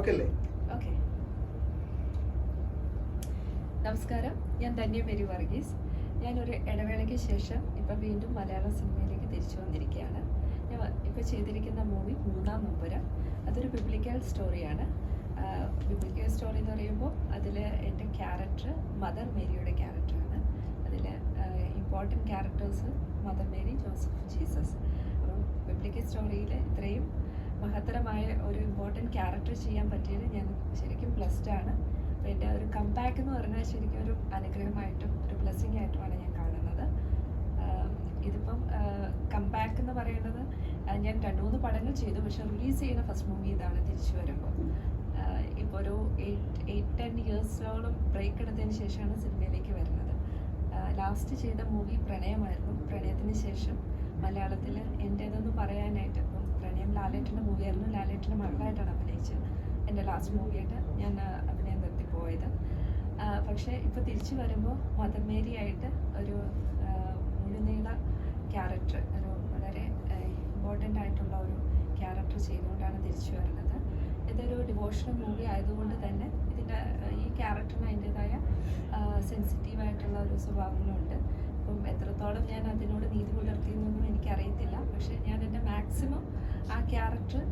Okay അല്ലേ? നമസ്കാരം. ഞാൻ ധന്യ മേരി വർഗീസ്. ഞാനൊരു ഇടവേളയ്ക്ക് ശേഷം ഇപ്പം വീണ്ടും മലയാള സിനിമയിലേക്ക് തിരിച്ചു വന്നിരിക്കുകയാണ്. ഞാൻ ഇപ്പോൾ ചെയ്തിരിക്കുന്ന മൂവി മൂന്നാം മുമ്പുരം അതൊരു ബിബ്ലിക്കൽ സ്റ്റോറിയാണ് ബിബ്ലിക്കൽ സ്റ്റോറി എന്ന് പറയുമ്പോൾ അതിൽ എന്റെ ക്യാരക്ടർ മദർ മേരിയുടെ ക്യാരക്ടറാണ് അതിൽ important characters mother Mary Joseph Jesus. അപ്പം ബിബ്ലിക്കൽ സ്റ്റോറിയിൽ ഇത്രയും മഹത്തരമായ ഒരു ഇമ്പോർട്ടന്റ് ക്യാരക്ടർ ചെയ്യാൻ പറ്റിയത് ഞാൻ ശരിക്കും ബ്ലെസ്ഡ് ആണ്. അപ്പോൾ എന്റെ ഒരു കംബാക്ക് എന്ന് പറഞ്ഞാൽ ശരിക്കും ഒരു അനുഗ്രഹമായിട്ടും ഒരു ബ്ലെസ്സിങ് ആയിട്ടുമാണ് ഞാൻ കാണുന്നത്. ഇതിപ്പം കംബാക്ക് എന്ന് പറയുന്നത് ഞാൻ രണ്ട് മൂന്ന് പടങ്ങൾ ചെയ്തു. പക്ഷെ റിലീസ് ചെയ്യുന്ന ഫസ്റ്റ് മൂവി ഇതാണ് തിരിച്ചു വരുമ്പോൾ. ഇപ്പോൾ ഒരു എയ്റ്റ് എയ്റ്റ് ടെൻ ഇയേഴ്സോളം ബ്രേക്ക് എടുത്തതിന് ശേഷമാണ് സിനിമയിലേക്ക് വരുന്നത്. ലാസ്റ്റ് ചെയ്ത മൂവി പ്രണയമായിരുന്നു. പ്രണയത്തിന് ശേഷം മലയാളത്തിൽ എന്റേതെന്ന് പറയാനായിട്ട് പ്രണയം ലാലേട്ടന്റെ മൂവിയായിരുന്നു. ലാലേട്ടന്റെ മകളായിട്ടാണ് അഭിനയിച്ചത്. എന്റെ ലാസ്റ്റ് മൂവിയായിട്ട് ഞാൻ അഭിനയം നിർത്തിപ്പോയത് പക്ഷേ ഇപ്പോൾ തിരിച്ചു വരുമ്പോൾ മദർ മേരി ആയിട്ട് ഒരു മുഴുനീള ക്യാരക്ടർ ഒരു വളരെ ഇമ്പോർട്ടന്റ് ആയിട്ടുള്ള ഒരു ക്യാരക്ടർ ചെയ്തുകൊണ്ടാണ് തിരിച്ചു വരുന്നത്. ഇതൊരു ഡിവോഷണൽ മൂവി ആയതുകൊണ്ട് തന്നെ ഇതിന്റെ ഈ ക്യാരക്ടറിന് അതിന്റെതായ സെൻസിറ്റീവായിട്ടുള്ള ഒരു സ്വഭാവങ്ങളുണ്ട്. അപ്പം എത്രത്തോളം ഞാൻ അതിനോട് നീതി പുലർത്തിയെന്നൊന്നും എനിക്കറിയത്തില്ല. പക്ഷേ ഞാൻ എന്റെ മാക്സിമം ആ ക്യാരക്ടർ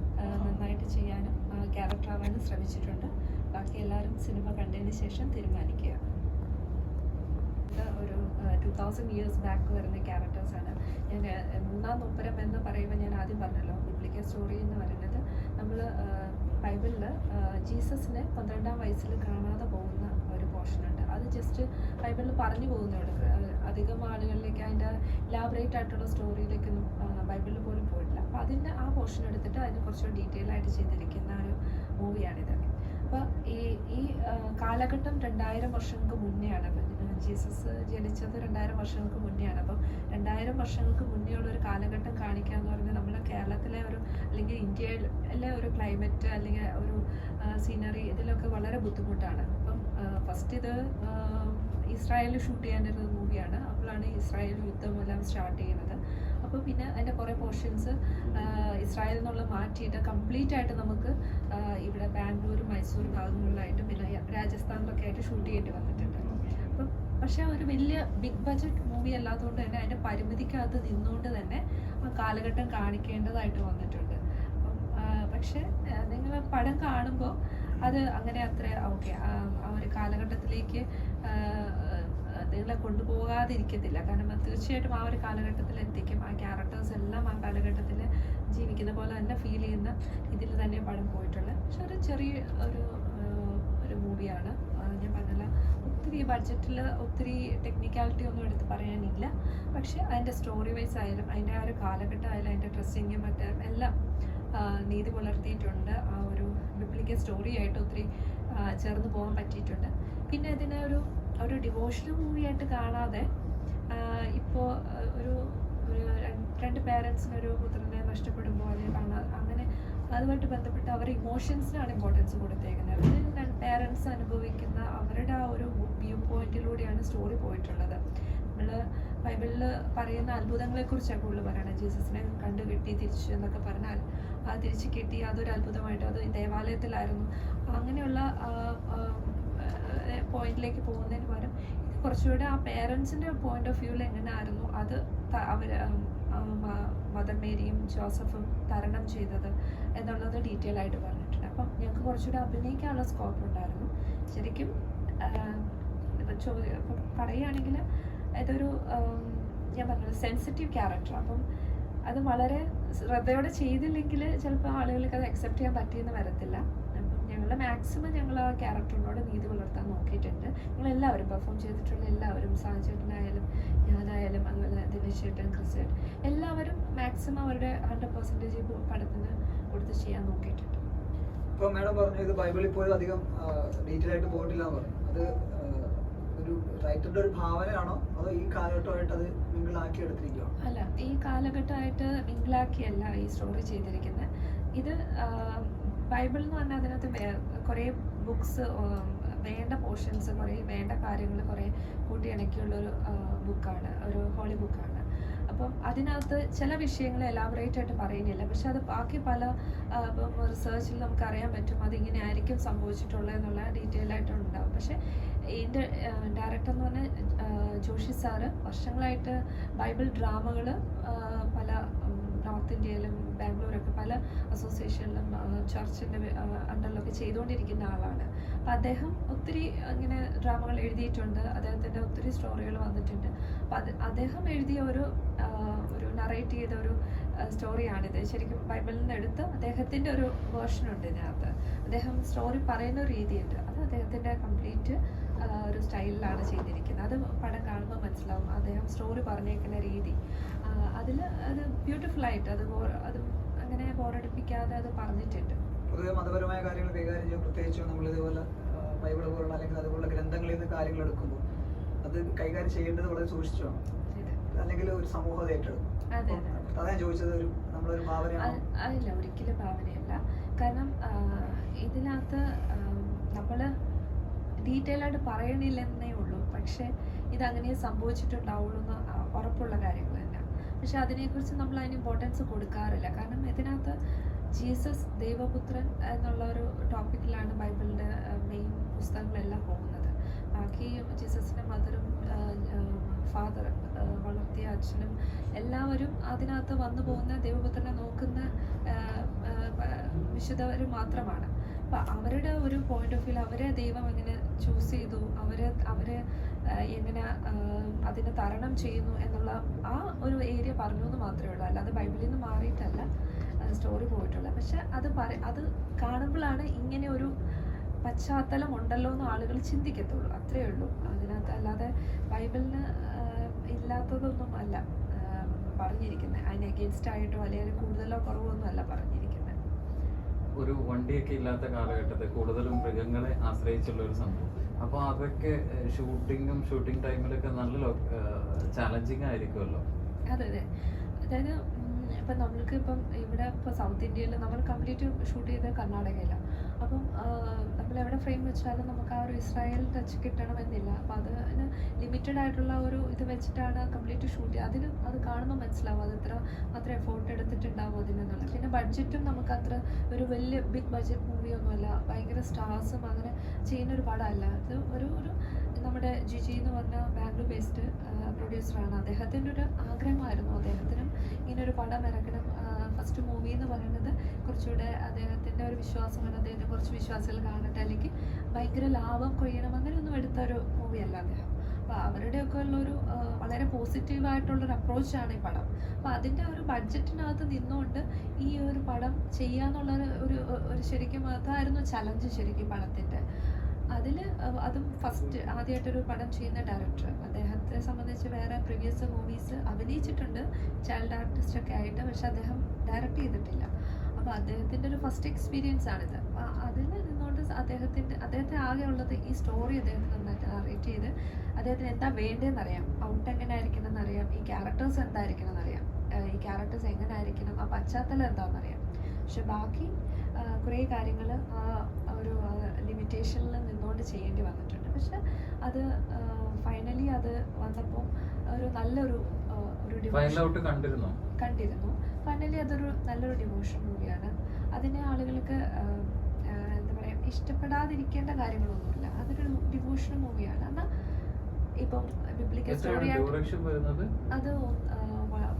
നന്നായിട്ട് ചെയ്യാനും ക്യാരക്ടർ ആവാനും ശ്രമിച്ചിട്ടുണ്ട്. ബാക്കി എല്ലാവരും സിനിമ കണ്ടതിന് ശേഷം തീരുമാനിക്കുക. ഒരു ടു തൗസൻഡ് ഇയേഴ്സ് ബാക്ക് വരുന്ന ക്യാരക്ടേഴ്സാണ് ഞാൻ മൂന്നാം ഒപ്പരം എന്ന് പറയുമ്പോൾ ഞാൻ ആദ്യം പറഞ്ഞല്ലോ ബിബ്ലിക്കൽ സ്റ്റോറി എന്ന് പറയുന്നത്. നമ്മൾ ബൈബിളിൽ ജീസസിനെ പന്ത്രണ്ടാം വയസ്സിൽ കാണാതെ പോകുന്ന ഒരു പോർഷൻ ഉണ്ട് അത് ജസ്റ്റ് ബൈബിളിൽ പറഞ്ഞു പോകുന്നുണ്ട്. അധികം ആളുകളിലേക്ക് അതിന്റെ ലാബറേറ്റ് ആയിട്ടുള്ള സ്റ്റോറിയിലേക്കൊന്നും ബൈബിളിൽ പോലും പോയിട്ടില്ല. അപ്പോൾ അതിന്റെ ആ പോർഷൻ എടുത്തിട്ട് അതിന് കുറച്ച് ഡീറ്റെയിൽ ആയിട്ട് ചെയ്തിരിക്കുന്ന ഒരു മൂവിയാണിത് അപ്പോൾ ഈ ഈ കാലഘട്ടം രണ്ടായിരം വർഷങ്ങൾക്ക് മുന്നെയാണ്. ജീസസ് ജനിച്ചത് രണ്ടായിരം വർഷങ്ങൾക്ക് മുന്നെയാണ്. അപ്പം രണ്ടായിരം വർഷങ്ങൾക്ക് മുന്നേ ഒരു കാലഘട്ടം കാണിക്കുക എന്ന് പറഞ്ഞാൽ നമ്മുടെ കേരളത്തിലെ ഒരു അല്ലെങ്കിൽ ഇന്ത്യയിലെ ഒരു ക്ലൈമറ്റ് അല്ലെങ്കിൽ ഒരു സീനറി ഇതിലൊക്കെ വളരെ ബുദ്ധിമുട്ടാണ്. അപ്പം ഫസ്റ്റ് ഇത് ഇസ്രായേലിൽ ഷൂട്ട് ചെയ്യാനിരുന്ന മൂവിയാണ് അപ്പോഴാണ് ഇസ്രായേൽ യുദ്ധം എല്ലാം സ്റ്റാർട്ട് ചെയ്യുന്നത്. അപ്പോൾ പിന്നെ അതിന്റെ കുറേ പോർഷൻസ് ഇസ്രായേലിൽ നിന്നുള്ള മാറ്റിയിട്ട് കംപ്ലീറ്റ് ആയിട്ട് നമുക്ക് ഇവിടെ ബാംഗ്ലൂർ മൈസൂർ ഭാഗങ്ങളിലായിട്ടും പിന്നെ രാജസ്ഥാനിലൊക്കെ ആയിട്ട് ഷൂട്ട് ചെയ്യേണ്ടി വന്നിട്ടുണ്ട്. അപ്പം പക്ഷേ ഒരു വലിയ ബിഗ് ബജറ്റ് മൂവി അല്ലാത്തതുകൊണ്ട് തന്നെ അതിന്റെ പരിമിതിക്കകത്ത് നിന്നുകൊണ്ട് തന്നെ ആ കാലഘട്ടം കാണിക്കേണ്ടതായിട്ട് വന്നിട്ടുണ്ട്. പക്ഷേ നിങ്ങൾ പടം കാണുമ്പോൾ അത് അങ്ങനെ അത്ര ഓക്കെ ആ ഒരു കാലഘട്ടത്തിലേക്ക് നിങ്ങളെ കൊണ്ടുപോകാതിരിക്കത്തില്ല. കാരണം തീർച്ചയായിട്ടും ആ ഒരു കാലഘട്ടത്തിൽ എത്തിക്കും. ആ ക്യാരക്ടേഴ്സ് എല്ലാം ആ കാലഘട്ടത്തിൽ ജീവിക്കുന്ന പോലെ തന്നെ ഫീൽ ചെയ്യുന്ന ഇതിൽ തന്നെ പടം പോയിട്ടുള്ളത്. പക്ഷെ ഒരു ചെറിയ ഒരു ഒരു മൂവിയാണ് ഞാൻ പറഞ്ഞല്ല ഒത്തിരി ബഡ്ജറ്റിൽ ഒത്തിരി ടെക്നിക്കാലിറ്റി ഒന്നും എടുത്ത് പറയാനില്ല. പക്ഷെ അതിന്റെ സ്റ്റോറി വൈസ് ആയാലും അതിന്റെ ആ ഒരു കാലഘട്ടം ആയാലും അതിന്റെ ഡ്രസ്സിങ്ങും മറ്റേ എല്ലാം നീതി പുലർത്തിയിട്ടുണ്ട്. ആ ഒരു ബിബ്ലിക്കൽ സ്റ്റോറിയായിട്ട് ഒത്തിരി ചേർന്ന് പോകാൻ പറ്റിയിട്ടുണ്ട്. പിന്നെ അതിനെ ഒരു ഒരു ഡിവോഷണൽ മൂവിയായിട്ട് കാണാതെ ഇപ്പോൾ ഒരു രണ്ട് പേരൻസിന് ഒരു പുത്രനെ നഷ്ടപ്പെടുമ്പോൾ അതിനെ കാണാതെ അങ്ങനെ അതുമായിട്ട് ബന്ധപ്പെട്ട് അവരുടെ ഇമോഷൻസിനാണ് ഇമ്പോർട്ടൻസ് കൊടുത്തേക്കുന്നത്. അവർ പേരൻസ് അനുഭവിക്കുന്ന അവരുടെ ആ ഒരു വ്യൂ പോയിന്റിലൂടെയാണ് സ്റ്റോറി പോയിട്ടുള്ളത്. നമ്മൾ ബൈബിളിൽ പറയുന്ന അത്ഭുതങ്ങളെക്കുറിച്ചാണ് കൂടുതൽ പറയുന്നത്. ജീസസിനെ കണ്ടു കിട്ടി തിരിച്ചു എന്നൊക്കെ പറഞ്ഞാൽ ആ തിരിച്ചു കിട്ടി അതൊരു അത്ഭുതമായിട്ട് അത് ദേവാലയത്തിലായിരുന്നു. അങ്ങനെയുള്ള പോയിന്റിലേക്ക് പോകുന്നതിന് പകരം ഇത് കുറച്ചുകൂടെ ആ പേരൻസിന്റെ പോയിന്റ് ഓഫ് വ്യൂവിൽ എങ്ങനെയായിരുന്നു? അത് അവർ മദർ മേരിയും ജോസഫും തരണം ചെയ്തത് എന്നുള്ളത് ഡീറ്റെയിൽ ആയിട്ട് പറഞ്ഞിട്ടുണ്ട്. അപ്പം ഞങ്ങൾക്ക് കുറച്ചുകൂടെ അഭിനയിക്കാനുള്ള സ്കോപ്പ് ഉണ്ടായിരുന്നു. ശരിക്കും ചോദ്യം പറയുകയാണെങ്കിൽ ഇതൊരു ഞാൻ പറഞ്ഞത് സെൻസിറ്റീവ് ക്യാരക്ടർ അപ്പം അത് വളരെ ശ്രദ്ധയോടെ ചെയ്തില്ലെങ്കിൽ ചിലപ്പോൾ ആളുകൾക്ക് അത് അക്സെപ്റ്റ് ചെയ്യാൻ പറ്റിയെന്ന് വരത്തില്ല. ഞങ്ങളുടെ മാക്സിമം ഞങ്ങൾ ആ ക്യാരക്ടറിനോട് നീതി പുലർത്താൻ നോക്കിയിട്ടുണ്ട്. ഞങ്ങളെല്ലാവരും പെർഫോം ചെയ്തിട്ടുള്ള എല്ലാവരും സാഹചര്യത്തിനായാലും ഞാനായാലും അതുപോലെ ദിനേശ് ചേട്ടൻ ക്രിസ് ചേട്ടൻ എല്ലാവരും മാക്സിമം അവരുടെ ഹൺഡ്രഡ് പെർസെന്റേജ് പടത്തിന് കൊടുത്ത് ചെയ്യാൻ നോക്കിയിട്ടുണ്ട്. ഇപ്പോൾ മാഡം പറഞ്ഞു ഇത് ബൈബിളിൽ പോലും അധികം ഡീറ്റെയിൽ ആയിട്ട് പോയിട്ടില്ല എന്ന് പറഞ്ഞു. അത് ഒരു റൈറ്ററുടെ ഒരു ഭാവനയാണോ? അതോ ഈ കാലഘട്ടമായിട്ട് അത് മിങ്കിളാക്കി എടുത്തിരിക്കുകയോ അല്ല ഈ കാലഘട്ടമായിട്ട് മിങ്കിളാക്കിയല്ല ഈ സ്റ്റോറി ചെയ്തിരിക്കുന്നത് ഇത് ബൈബിൾ എന്ന് പറഞ്ഞാൽ അതിനകത്ത് കുറേ ബുക്സ് വേണ്ട പോർഷൻസ് കുറേ വേണ്ട കാര്യങ്ങൾ കുറേ കൂട്ടിയിണക്കിയുള്ളൊരു ബുക്കാണ് ഒരു ഹോളി ബുക്കാണ്. അപ്പം അതിനകത്ത് ചില വിഷയങ്ങൾ എലാബറേറ്റ് ആയിട്ട് പറയുന്നില്ല. പക്ഷെ അത് ബാക്കി പല റിസർച്ചിൽ നമുക്ക് അറിയാൻ പറ്റും അതിങ്ങനെ ആയിരിക്കും സംഭവിച്ചിട്ടുള്ളത് എന്നുള്ള ഡീറ്റെയിൽ ആയിട്ടുണ്ടാവും പക്ഷെ ഇതിന്റെ ഡയറക്ടർ എന്ന് പറഞ്ഞാൽ ജോഷി സാറ് വർഷങ്ങളായിട്ട് ബൈബിൾ ഡ്രാമകൾ പല നോർത്ത് ഇന്ത്യയിലും ബാംഗ്ലൂരൊക്കെ പല അസോസിയേഷനിലും ചർച്ചിന്റെ അണ്ടറിലൊക്കെ ചെയ്തുകൊണ്ടിരിക്കുന്ന ആളാണ്. അപ്പം അദ്ദേഹം ഒത്തിരി ഇങ്ങനെ ഡ്രാമകൾ എഴുതിയിട്ടുണ്ട്. അദ്ദേഹത്തിന്റെ ഒത്തിരി സ്റ്റോറികൾ വന്നിട്ടുണ്ട്. അപ്പം അത് അദ്ദേഹം എഴുതിയ ഒരു ഒരു നറേറ്റ് ചെയ്ത ഒരു സ്റ്റോറിയാണിത്. ശരിക്കും ബൈബിളിൽ നിന്ന് എടുത്ത് അദ്ദേഹത്തിന്റെ ഒരു വേർഷൻ ഉണ്ട് ഇതിനകത്ത്. അദ്ദേഹം സ്റ്റോറി പറയുന്ന രീതിയുണ്ട്. അത് അദ്ദേഹത്തിന്റെ കംപ്ലീറ്റ് ഒരു സ്റ്റൈലിലാണ് ചെയ്തിരിക്കുന്നത്. അത് പടം കാണുമ്പോൾ മനസ്സിലാവും. അദ്ദേഹം സ്റ്റോറി പറഞ്ഞേക്കുന്ന രീതി. അതിൽ അത് ബ്യൂട്ടിഫുൾ ആയിട്ട് അത് അത് അങ്ങനെ ബോറടിപ്പിക്കാതെ അത് പറഞ്ഞിട്ടുണ്ട്. പൊതുവെ മതപരമായ കാര്യങ്ങൾ കൈകാര്യം ചെയ്യുമ്പോൾ പ്രത്യേകിച്ച് നമ്മൾ ഇതുപോലെ ബൈബിൾ പോലുള്ള അല്ലെങ്കിൽ അതുപോലുള്ള ഗ്രന്ഥങ്ങളിൽ നിന്ന് കാര്യങ്ങൾ എടുക്കുമ്പോൾ അത് കൈകാര്യം ചെയ്യേണ്ടത് വളരെ സൂക്ഷിച്ചാണ്. ഇത് അല്ലെങ്കിൽ ഒരു സമൂഹം അത് ഏറ്റെടുക്കും അതെ, ചോദിച്ചത് ഒരു നമ്മളൊരു ഭാവനയാണ്? അല്ല ഒരിക്കലും ഭാവനയല്ല. കാരണം ഇതിനകത്ത് നമ്മൾ ഡീറ്റെയിൽ ആയിട്ട് പറയണില്ലെന്നേ ഉള്ളൂ. പക്ഷേ ഇതങ്ങനെ സംഭവിച്ചിട്ടുണ്ടാവുള്ളൂ എന്ന് ഉറപ്പുള്ള കാര്യങ്ങൾ പക്ഷെ അതിനെക്കുറിച്ച് നമ്മൾ അതിന് ഇമ്പോർട്ടൻസ് കൊടുക്കാറില്ല. കാരണം ഇതിനകത്ത് ജീസസ് ദൈവപുത്രൻ എന്നുള്ള ഒരു ടോപ്പിക്കിലാണ് ബൈബിളിന്റെ മെയിൻ പുസ്തകങ്ങളെല്ലാം പോകുന്നത്. ബാക്കി ജീസസിന്റെ മദറും ഫാദർ വളർത്തിയ അച്ഛനും എല്ലാവരും അതിനകത്ത് വന്നു പോകുന്ന ദൈവപുത്രനെ നോക്കുന്ന വിശുദ്ധവർ മാത്രമാണ്. അപ്പം അവരുടെ ഒരു പോയിന്റ് ഓഫ് വ്യൂ അവരെ ദൈവം എങ്ങനെ ചൂസ് ചെയ്തു? അവരെ അവരെ എങ്ങനെ അതിനെ തരണം ചെയ്യുന്നു എന്നുള്ള ആ ഒരു ഏരിയ പറഞ്ഞു എന്ന് മാത്രമേ ഉള്ളൂ. അല്ലാതെ ബൈബിളിൽ നിന്ന് മാറിയിട്ടല്ല സ്റ്റോറി പോയിട്ടുള്ളത്. പക്ഷെ അത് പറ അത് കാണുമ്പോഴാണ് ഇങ്ങനെ ഒരു പശ്ചാത്തലം ഉണ്ടല്ലോ എന്ന് ആളുകൾ ചിന്തിക്കത്തുള്ളൂ. അത്രയേ ഉള്ളൂ. അതിനകത്ത് അല്ലാതെ ബൈബിളിന് ഇല്ലാത്തതൊന്നും അല്ല പറഞ്ഞിരിക്കുന്നത് അതിന് എഗെയിൻസ്റ്റ് ആയിട്ടോ അല്ലെങ്കിൽ കൂടുതലോ കുറവോ ഒന്നും അല്ല പറഞ്ഞിരിക്കുന്നത് ഒരു വണ്ടിയൊക്കെ ഇല്ലാത്ത കാലഘട്ടത്തിൽ കൂടുതലും മൃഗങ്ങളെ ആശ്രയിച്ചുള്ള ഒരു സംഭവം. അപ്പോൾ അതൊക്കെ ഷൂട്ടിങ്ങും ഷൂട്ടിംഗ് ടൈമിലൊക്കെ നല്ല ചാലഞ്ചിങ് ആയിരിക്കുമല്ലോ. അതെ അതെ. അതായത് ഇപ്പം നമ്മൾക്ക് ഇപ്പം ഇവിടെ ഇപ്പോൾ സൗത്ത് ഇന്ത്യയിൽ നമ്മൾ കംപ്ലീറ്റ് ഷൂട്ട് ചെയ്ത കർണാടകയിലാണ്. എവിടെ ഫ്രെയിം വെച്ചാലും നമുക്ക് ആ ഒരു ഇസ്രായേൽ ടച്ച് കിട്ടണമെന്നില്ല. അപ്പോൾ അതിന് ലിമിറ്റഡ് ആയിട്ടുള്ള ഒരു ഇത് വെച്ചിട്ടാണ് കംപ്ലീറ്റ് ഷൂട്ട് അതിന് അത് കാണുമ്പോൾ മനസ്സിലാവും അത് എത്ര അത്ര എഫോർട്ട് എടുത്തിട്ടുണ്ടാവും അതിനെന്നുള്ളത്. പിന്നെ ബഡ്ജറ്റും നമുക്ക് അത്ര ഒരു വലിയ ബിഗ് ബഡ്ജറ്റ് മൂവിയൊന്നുമല്ല ഭയങ്കര സ്റ്റാർസും അങ്ങനെ ചെയ്യുന്ന ഒരു പടമല്ല അത് ഒരു ഒരു നമ്മുടെ ജിജി എന്ന് പറഞ്ഞ ബാംഗ്ലൂർ ബേസ്ഡ് പ്രൊഡ്യൂസറാണ് അദ്ദേഹത്തിന്റെ ഒരു ആഗ്രഹമായിരുന്നു. അദ്ദേഹത്തിനും ഒരു പടം ഇറക്കണം. ഫസ്റ്റ് മൂവി എന്ന് പറയുന്നത് കുറച്ചുകൂടെ അദ്ദേഹത്തിന്റെ ഒരു വിശ്വാസമാണ് അദ്ദേഹത്തെ കുറച്ച് വിശ്വാസികൾ കാണട്ടെ അല്ലെങ്കിൽ ഭയങ്കര ലാഭം കൊയ്യണം അങ്ങനെയൊന്നും എടുത്ത ഒരു മൂവിയല്ല അദ്ദേഹം. അപ്പോൾ അവരുടെയൊക്കെ ഉള്ളൊരു വളരെ പോസിറ്റീവായിട്ടുള്ളൊരു അപ്രോച്ചാണ് ഈ പടം. അപ്പോൾ അതിന്റെ ഒരു ബഡ്ജറ്റിനകത്ത് നിന്നുകൊണ്ട് ഈ ഒരു പടം ചെയ്യാന്നുള്ള ഒരു ഒരു ശരിക്കും അതായിരുന്നു ചലഞ്ച് ശരിക്കും പടത്തിന്റെ. അതിൽ അതും ഫസ്റ്റ് ആദ്യമായിട്ടൊരു പടം ചെയ്യുന്ന ഡയറക്ടർ അദ്ദേഹത്തെ സംബന്ധിച്ച് വേറെ പ്രീവിയസ് മൂവീസ് അഭിനയിച്ചിട്ടുണ്ട് ചൈൽഡ് ആർട്ടിസ്റ്റ് ഒക്കെ ആയിട്ട് പക്ഷെ അദ്ദേഹം ഡയറക്റ്റ് ചെയ്തിട്ടില്ല. അപ്പോൾ അദ്ദേഹത്തിന്റെ ഒരു ഫസ്റ്റ് എക്സ്പീരിയൻസ് ആണിത്. അപ്പോൾ അതിൽ നിന്നുകൊണ്ട് അദ്ദേഹത്തിന്റെ അദ്ദേഹത്തെ ആകെ ഉള്ളത് ഈ സ്റ്റോറി അദ്ദേഹത്തിന് നന്നായിട്ട് നറേറ്റ് ചെയ്ത് അദ്ദേഹത്തിന് എന്താ വേണ്ടതെന്ന് അറിയാം ഔട്ട് എങ്ങനെ ആയിരിക്കണം എന്നറിയാം ഈ ക്യാരക്ടേഴ്സ് എന്തായിരിക്കണം എന്നറിയാം ഈ ക്യാരക്ടേഴ്സ് എങ്ങനെ ആയിരിക്കണം ആ പശ്ചാത്തലം എന്താണെന്നറിയാം. പക്ഷെ ബാക്കി കുറേ കാര്യങ്ങൾ ആ ഒരു ലിമിറ്റേഷനിൽ നിന്നുകൊണ്ട് ചെയ്യേണ്ടി വന്നിട്ടുണ്ട്. പക്ഷെ അത് ഫൈനലി അത് വന്നപ്പോൾ ഒരു നല്ലൊരു ഒരു കണ്ടിരുന്നു. ഫൈനലി അതൊരു നല്ലൊരു ഡിവോഷൻ മൂവിയാണ് അതിനെ ആളുകൾക്ക് എന്താ പറയുക ഇഷ്ടപ്പെടാതിരിക്കേണ്ട കാര്യങ്ങളൊന്നുമില്ല. അതൊരു ഡിവോഷൻ മൂവിയാണ് എന്നാൽ ഇപ്പം ബിബ്ലിക്കൽ സ്റ്റോറി അത്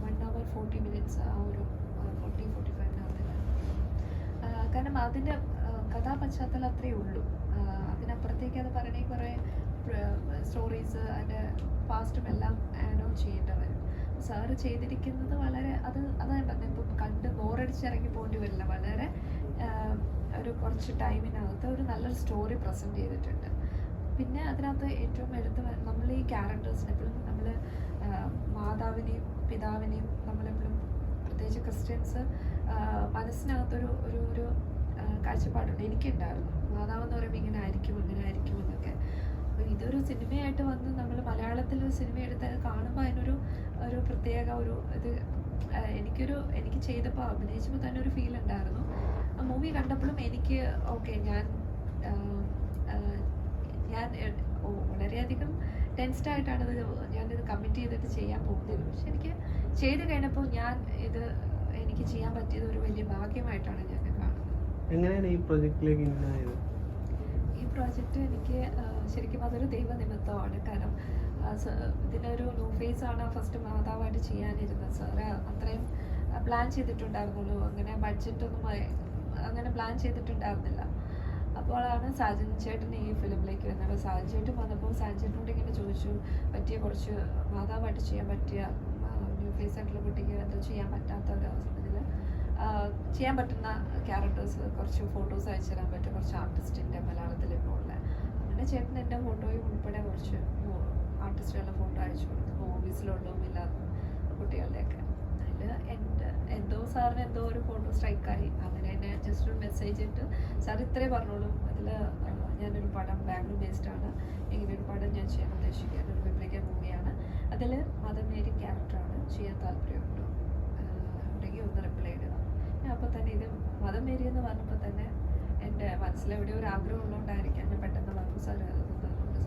വൺ അവർ ഫോർട്ടി മിനിറ്റ്സ് ആ ഒരു ഫോർട്ടി ഫോർട്ടി ഫൈവിനകത്തില്ല കാരണം അതിന്റെ കഥാപശ്ചാത്തലം അത്രയേ ഉള്ളൂ. അതിനപ്പുറത്തേക്ക് അത് പറയണേ കുറേ സ്റ്റോറീസ് അതിന്റെ പാസ്റ്റും എല്ലാം ആഡ് ഓൺ ചെയ്യേണ്ടി വരും. സാറ് ചെയ്തിരിക്കുന്നത് വളരെ അത് അതാണ് പറഞ്ഞത് ഇപ്പം കണ്ട് ബോറടിച്ചിറങ്ങി പോകേണ്ടി വരില്ല. വളരെ ഒരു കുറച്ച് ടൈമിനകത്ത് ഒരു നല്ലൊരു സ്റ്റോറി പ്രസന്റ് ചെയ്തിട്ടുണ്ട്. പിന്നെ അതിനകത്ത് ഏറ്റവും എടുത്ത് നമ്മൾ ഈ ക്യാരക്ടേഴ്സിനെ എപ്പോഴും നമ്മൾ മാതാവിനെയും പിതാവിനെയും നമ്മളെപ്പോഴും പ്രത്യേകിച്ച് ക്രിസ്ത്യൻസ് മനസ്സിനകത്തൊരു ഒരു ഒരു കാഴ്ചപ്പാടുണ്ട്. എനിക്കുണ്ടായിരുന്നു. മാതാവ് എന്ന് പറയുമ്പോൾ ഇങ്ങനെ ആയിരിക്കും ഇങ്ങനെ ആയിരിക്കും എന്നൊക്കെ. അപ്പോൾ ഇതൊരു സിനിമയായിട്ട് വന്ന് നമ്മൾ മലയാളത്തിൽ ഒരു സിനിമ എടുത്ത് കാണുമ്പോൾ അതിനൊരു ഒരു പ്രത്യേക ഒരു ഇത് എനിക്കൊരു എനിക്ക് ചെയ്തപ്പോൾ അഭിനയിച്ചപ്പോൾ തന്നെ ഒരു ഫീൽ ഉണ്ടായിരുന്നു. ആ മൂവി കണ്ടപ്പോഴും എനിക്ക് ഓക്കെ ഞാൻ ഞാൻ വളരെയധികം ടെൻസ്ഡ് ആയിട്ടാണ് ഇത് ഞാനിത് കമ്മിറ്റ് ചെയ്തിട്ട് ചെയ്യാൻ പോകുന്നത്. പക്ഷെ എനിക്ക് ചെയ്ത് കഴിഞ്ഞപ്പോൾ ഞാൻ ഇത് എനിക്ക് ചെയ്യാൻ പറ്റിയത് ഒരു വലിയ ഭാഗ്യമായിട്ടാണ് ഞാൻ കാണുന്നത്. എങ്ങനെയാണ് ഈ പ്രൊജക്റ്റിലേക്ക് ഇന്നായത് പ്രോജക്റ്റ് എനിക്ക് ശരിക്കും അതൊരു ദൈവനിമിത്തമാണ്. കാരണം ഇതിനൊരു ന്യൂ ഫേസ് ആണ് ഫസ്റ്റ് മാതാവായിട്ട് ചെയ്യാനിരുന്നത്. സാറ് അത്രയും പ്ലാൻ ചെയ്തിട്ടുണ്ടായിരുന്നുള്ളൂ. അങ്ങനെ ബഡ്ജറ്റൊന്നും അങ്ങനെ പ്ലാൻ ചെയ്തിട്ടുണ്ടായിരുന്നില്ല. അപ്പോഴാണ് സാജൻ ചേട്ടൻ ഈ ഫിലിമിലേക്ക് അപ്പോൾ സാജൻ ചേട്ടൻ വന്നപ്പോൾ സാജൻ ചേട്ടനോട് ഇങ്ങനെ ചോദിച്ചു പറ്റിയ കുറച്ച് മാതാവായിട്ട് ചെയ്യാൻ പറ്റിയ ന്യൂ ഫേസ് ആയിട്ടുള്ള കുട്ടിക്ക് എന്തോ ചെയ്യാൻ പറ്റാത്ത ഒരു ഇതിൽ ചെയ്യാൻ പറ്റുന്ന ക്യാരക്ടേഴ്സ് കുറച്ച് ഫോട്ടോസ് അയച്ചു തരാൻ പറ്റും. കുറച്ച് ആർട്ടിസ്റ്റിന്റെ മലയാളത്തിൽ ഇപ്പോൾ ഉള്ള. അങ്ങനെ ചേട്ടൻ എന്റെ ഫോട്ടോയും ഉൾപ്പെടെ കുറച്ച് ആർട്ടിസ്റ്റുകളുടെ ഫോട്ടോ അയച്ചു കൊടുത്തു. മൂവീസിലുള്ളതും ഇല്ലാത്ത കുട്ടികളുടെയൊക്കെ. അതിൽ എന്റെ എന്തോ സാറിന് എന്തോ ഒരു ഫോട്ടോ സ്ട്രൈക്കായി അങ്ങനെ എന്നെ ജസ്റ്റ് ഒരു മെസ്സേജ് ഇട്ട് സാർ ഇത്രേ പറഞ്ഞോളൂ. അതിൽ ഞാനൊരു പടം ബാംഗ്ലൂർ ബേസ്ഡ് ആണ്. ഇങ്ങനെ ഒരു പടം ഞാൻ ചെയ്യാൻ ഉദ്ദേശിക്കുന്നത്. ഒരു റിപ്ലിക്കൻ മൂവിയാണ് അതിൽ മദർ മേരി ക്യാരക്ടറാണ് ചെയ്യാൻ താല്പര്യമുണ്ടോ ആഹ് ഉണ്ടെങ്കിൽ ഒന്ന് റിപ്ലൈ ഇടുക അപ്പോൾ തന്നെ ഇത് മതം മേരി എന്ന് പറഞ്ഞപ്പോൾ തന്നെ എന്റെ മനസ്സിലെവിടെ ഒരു ആഗ്രഹം ഉള്ളതുകൊണ്ടായിരിക്കാം ഞാൻ പെട്ടെന്ന് പറഞ്ഞു സാർ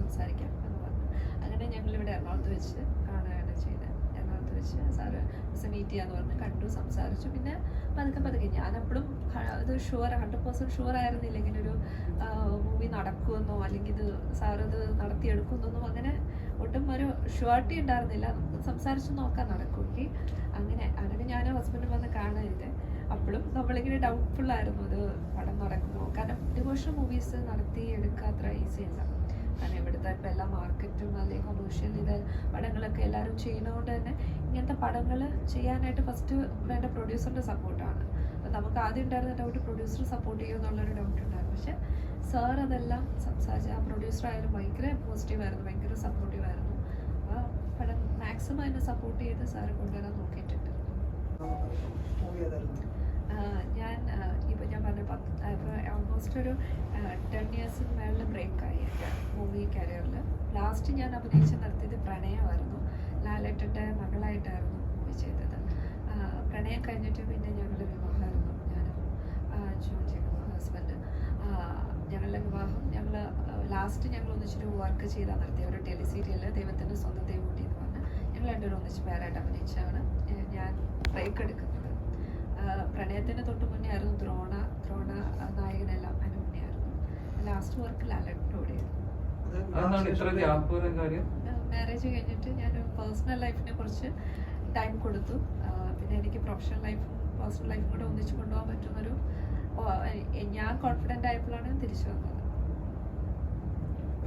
സംസാരിക്കാം എന്ന് പറഞ്ഞു. അങ്ങനെ ഞങ്ങളിവിടെ എറണാകുളത്ത് വെച്ച് കാണുകയാണ് ചെയ്തത്. എറണാകുളത്ത് വെച്ച് സാറ് മീറ്റ് ചെയ്യാന്ന് പറഞ്ഞ് കണ്ടു സംസാരിച്ചു. പിന്നെ പതുക്കെ പതുക്കെ ഞാനപ്പോഴും ഇത് ഷുവർ ഹൺഡ്രഡ് പെർസെന്റ് ഷുവർ ആയിരുന്നില്ല ഇങ്ങനെ ഒരു മൂവി നടക്കുമെന്നോ അല്ലെങ്കിൽ ഇത് സാർ നടത്തിയെടുക്കുന്നോ അങ്ങനെ ഒട്ടും ഒരു ഷുവർട്ടി ഉണ്ടായിരുന്നില്ല. നമുക്ക് സംസാരിച്ച് നോക്കാൻ നടക്കുമെങ്കിൽ അങ്ങനെ അങ്ങനെ ഞാൻ ഹസ്ബൻഡ് വന്ന് കാണരുത് അപ്പോഴും നമ്മളിങ്ങനെ ഡൗട്ട്ഫുൾ ആയിരുന്നു ഇത് പടം നടക്കുമോ കാരണം ഡിവോഷണൽ മൂവീസ് നടത്തി എടുക്കുക അത്ര ഈസി അല്ല. കാരണം ഇവിടുത്തെ ഇപ്പം എല്ലാ മാർക്കറ്റും അല്ലെങ്കിൽ കൊമേഴ്ഷ്യൽ ഇത് പടങ്ങളൊക്കെ എല്ലാവരും ചെയ്യുന്നതുകൊണ്ട് തന്നെ ഇങ്ങനത്തെ പടങ്ങൾ ചെയ്യാനായിട്ട് ഫസ്റ്റ് വേണ്ട പ്രൊഡ്യൂസറിന്റെ സപ്പോർട്ടാണ് അപ്പം നമുക്ക് ആദ്യം ഉണ്ടായിരുന്ന ഡൗട്ട് പ്രൊഡ്യൂസർ സപ്പോർട്ട് ചെയ്യുമോ ചെയ്യുമെന്നുള്ളൊരു ഡൗട്ട് ഉണ്ടായിരുന്നു. പക്ഷെ സാർ അതെല്ലാം സംസാരിച്ച് ആ പ്രൊഡ്യൂസർ ആയാലും ഭയങ്കര പോസിറ്റീവായിരുന്നു ഭയങ്കര സപ്പോർട്ടീവായിരുന്നു അപ്പോൾ പടം മാക്സിമം അതിനെ സപ്പോർട്ട് ചെയ്ത് സാറ് കൊണ്ടുവരാൻ നോക്കിയിട്ടുണ്ട്. ഞാൻ ഇപ്പോൾ ഞാൻ പറഞ്ഞ പത്ത് ഇപ്പോൾ ഓൾമോസ്റ്റ് ഒരു ടെൻ ഇയേഴ്സിന് മേളിൽ ബ്രേക്കായി എന്റെ മൂവി കരിയറിൽ ലാസ്റ്റ് ഞാൻ അഭിനയിച്ച് നടത്തിയത് പ്രണയമായിരുന്നു. ലാലേട്ടന്റെ മകളായിട്ടായിരുന്നു മൂവി ചെയ്തത്. പ്രണയം കഴിഞ്ഞിട്ട് പിന്നെ ഞങ്ങളുടെ വിവാഹമായിരുന്നു ഞാനും ജോൺ ഹസ്ബൻഡ് ഞങ്ങളുടെ വിവാഹം ഞങ്ങൾ ലാസ്റ്റ് ഞങ്ങൾ ഒന്നിച്ചൊരു വർക്ക് ചെയ്താൽ നടത്തിയ ഒരു ടെലി സീരിയൽ ദൈവത്തിന്റെ സ്വന്തം ദൈവൂട്ടി എന്ന് പറഞ്ഞാൽ ഞങ്ങൾ രണ്ടുപേരും ഒന്നിച്ച് പേരായിട്ട് അഭിനയിച്ചാണ് ഞാൻ ബ്രേക്ക് എടുക്കുന്നത് പ്രണയത്തിന് തൊട്ട് മുന്നേ ആയിരുന്നു ദ്രോണ ദ്രോണ നായകനെല്ലാം അതിന് മുന്നേ ആയിരുന്നു. ലാസ്റ്റ് വർക്ക് ലാലട്ടോടെയായിരുന്നു അത് അതെന്താണ് ഇത്ര ഗ്യാപ്പ് കാര്യം? മാരേജ് കഴിഞ്ഞിട്ട് ഞാൻ പേഴ്സണൽ ലൈഫിനെ കുറിച്ച് ടൈം കൊടുത്തു. പിന്നെ എനിക്ക് പ്രൊഫഷണൽ ലൈഫും പേഴ്സണൽ ലൈഫും കൂടെ ഒന്നിച്ച് കൊണ്ടുപോകാൻ പറ്റുന്നൊരു ഞാൻ കോൺഫിഡന്റ് ആയപ്പോഴാണ് തിരിച്ചു വന്നത്.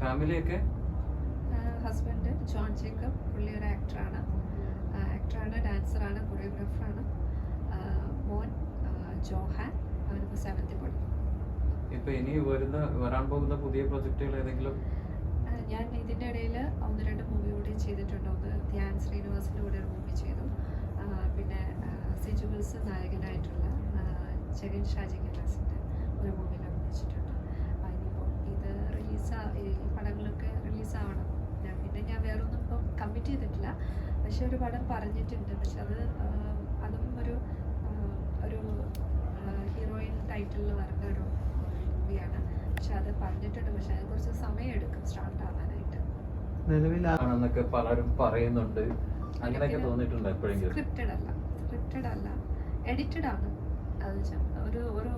ഫാമിലിയൊക്കെ ഹസ്ബൻഡ് ജോൺ ജേക്കബ് പുള്ളി ഒരു ആക്ടറാണ് ആക്ടറാണ് ഡാൻസറാണ് കൊറിയോഗ്രാഫറാണ് മോൻ ജോഹാൻ അവനിപ്പോൾ സെവൻത്തിൽ പഠിക്കും. ഇപ്പൊ ഇനി വരുന്ന വരാൻ പോകുന്ന പുതിയ പ്രൊജക്ടുകൾ ഏതെങ്കിലും? ഞാൻ ഇതിന്റെ ഇടയിൽ ഒന്ന് രണ്ട് മൂവി കൂടി ചെയ്തിട്ടുണ്ട്. ഒന്ന് ധ്യാൻ ശ്രീനിവാസിന്റെ കൂടെ ഒരു മൂവി ചെയ്തു. പിന്നെ സിജു വിൽസൺ നായകനായിട്ടുള്ള ജഗൻ ഷാജി ഗലാസിന്റെ ഒരു മൂവിയിൽ അഭിനയിച്ചിട്ടുണ്ട് ഇനിയിപ്പോൾ ഇത് റിലീസ് ഈ പടങ്ങളൊക്കെ റിലീസാവണം ഞാൻ പിന്നെ ഞാൻ വേറെ ഒന്നും ഇപ്പം കമ്മിറ്റ് ചെയ്തിട്ടില്ല. പക്ഷെ ഒരു പടം പറഞ്ഞിട്ടുണ്ട്. പക്ഷെ അത് അതും ഒരു ഹീറോയിൻ ടൈറ്റിലിൽ വരുന്ന ഒരു മൂവിയാണ് പക്ഷെ അത് പറഞ്ഞിട്ടുണ്ട്. പക്ഷെ അത് കുറച്ച് സമയം എടുക്കും സ്റ്റാർട്ട് ആവാനായിട്ട് ആണെന്നൊക്കെ പലരും പറയുന്നുണ്ട്. അങ്ങനെയൊക്കെ തോന്നിയിട്ടുണ്ട് എപ്പോഴെങ്കിലും? സ്ക്രിപ്റ്റഡ് അല്ല. സ്ക്രിപ്റ്റഡ് അല്ല. എഡിറ്റഡ് ആണ്. അത് ഒരു ഒരു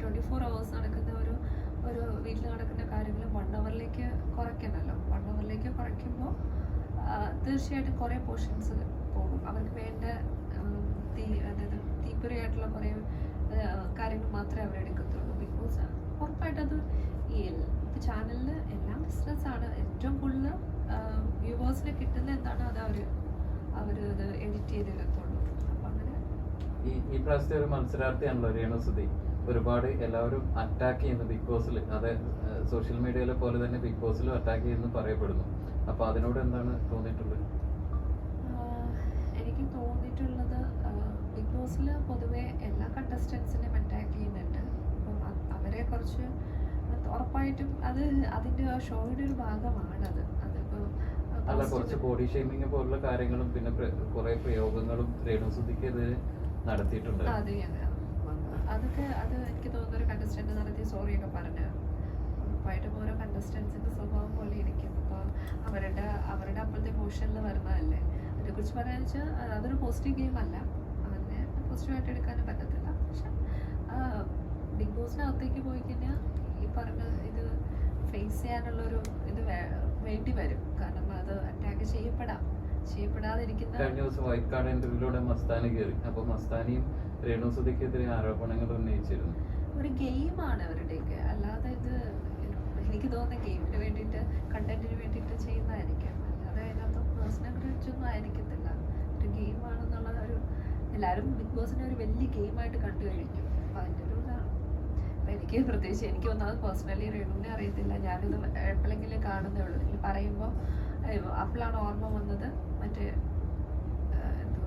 ട്വന്റി ഫോർ അവേഴ്സ് നടക്കുന്ന ഒരു ഒരു വീട്ടിൽ നടക്കുന്ന കാര്യങ്ങൾ വൺ അവറിലേക്ക് കുറയ്ക്കണമല്ലോ വൺ അവറിലേക്ക് കുറയ്ക്കുമ്പോൾ തീർച്ചയായിട്ടും കുറേ പോർഷൻസ് പോകും. അവർക്ക് വേണ്ട തീ അതായത് തീപ്പൊരിയായിട്ടുള്ള കുറേ കാര്യങ്ങൾ മാത്രമേ അവർ എടുക്കത്തുള്ളൂ. ബിക്കോസ് ഉറപ്പായിട്ടും അത് ഈ ഇപ്പോൾ ചാനലിൽ എല്ലാം ബിസിനസ്സാണ് ഏറ്റവും കൂടുതൽ വ്യൂവേഴ്സിന് കിട്ടുന്ന എന്താണ് അത് അവർ അവർ അത് എഡിറ്റ് ചെയ്തെടുത്തുള്ളൂ അപ്പം അങ്ങനെ ഈ ഈ പ്രാവശ്യത്തെ ഒരു മത്സരാർത്ഥിയാണല്ലോ രേണുസുതി ഒരുപാട് എല്ലാവരും അറ്റാക്ക് ചെയ്യുന്നു ബിഗ് ബോസിൽ അത് സോഷ്യൽ മീഡിയയിലെ പോലെ തന്നെ ബിഗ് ബോസിലും അറ്റാക്ക് ചെയ്യുന്നു പറയപ്പെടുന്നു. അപ്പൊ അതിനോട് എന്താണ് തോന്നിയിട്ടുള്ളത്? എനിക്ക് തോന്നിയിട്ടുള്ളത് ബോസിൽ പൊതുവെ എല്ലാ കണ്ടസ്റ്റൻസിനെയും അറ്റാക്ക് ചെയ്യുന്നുണ്ട്. അപ്പം അവരെ കുറച്ച് ഉറപ്പായിട്ടും അത് അതിന്റെ ആ ഷോയുടെ ഒരു ഭാഗമാണത്. അതിപ്പോൾ അല്ല കുറച്ച് ബോഡി ഷേമിങ് പോലുള്ള കാര്യങ്ങളും പിന്നെ കുറെ പ്രയോഗങ്ങളും രേണുസുതിക്കെതിരെ നടത്തിയിട്ടുണ്ട്. അതെ അതെ. അതൊക്കെ അത് എനിക്ക് തോന്നുന്ന ഒരു കണ്ടസ്റ്റന്റ് നടത്തി സോറിയൊക്കെ പറഞ്ഞു ഉറപ്പായിട്ടും ഓരോ കണ്ടസ്റ്റൻസിന്റെ സ്വഭാവം പോലെ ഇരിക്കും. അപ്പോൾ അവരുടെ അവരുടെ അപ്പോഴത്തെ ഇമോഷനിൽ വരുന്നതല്ലേ? അതിനെക്കുറിച്ച് പറയാന്ന് വെച്ചാൽ അതൊരു പോസിറ്റീവ് ഗെയിം അല്ല. പോസിറ്റീവായിട്ട് എടുക്കാനും പറ്റത്തില്ല. പക്ഷെ ബിഗ് ബോസിനകത്തേക്ക് പോയി കഴിഞ്ഞാൽ ഈ പറഞ്ഞ ഇത് ഫേസ് ചെയ്യാനുള്ളൊരു ഇത് വേണ്ടി വരും. കാരണം അത് അറ്റാക്ക് ചെയ്യപ്പെടാം. ചെയ്യപ്പെടാതിരിക്കുന്ന കഴിഞ്ഞ ദിവസം വൈക്കാട് ഇന്റർവ്യൂലൂടെ മസ്താനി കയറി അപ്പൊ മസ്താനിയും രേണുസുതിക്കെതിരെ ആരോപണങ്ങൾ ഉന്നയിച്ചിരുന്നു. ഒരു ഗെയിമാണ് അവരുടെയൊക്കെ. അല്ലാതെ ഇത് എനിക്ക് തോന്നുന്ന ഗെയിമിന് വേണ്ടിയിട്ട് കണ്ടന്റിന് വേണ്ടിയിട്ട് ചെയ്യുന്നതായിരിക്കും. അല്ലാതെ അതിനകത്ത് പേഴ്സണൽ ഒന്നും ആയിരിക്കത്തില്ല. ഒരു ഒരു എല്ലാവരും ബിഗ് ബോസിനെ ഒരു വലിയ ഗെയിമായിട്ട് കണ്ടു കഴിഞ്ഞു. അപ്പം അതിന്റെ ഒരു ഇതാണ്. അപ്പം എനിക്ക് പ്രത്യേകിച്ച് എനിക്ക് ഒന്നാമത് പേഴ്സണലി രേണുവിനെ അറിയത്തില്ല. ഞാനിത് എപ്പോഴെങ്കിലും കാണുന്നേ ഉള്ളൂ നിങ്ങൾ പറയുമ്പോൾ അപ്പോഴാണ് ഓർമ്മ വന്നത്. മറ്റേ എന്തോ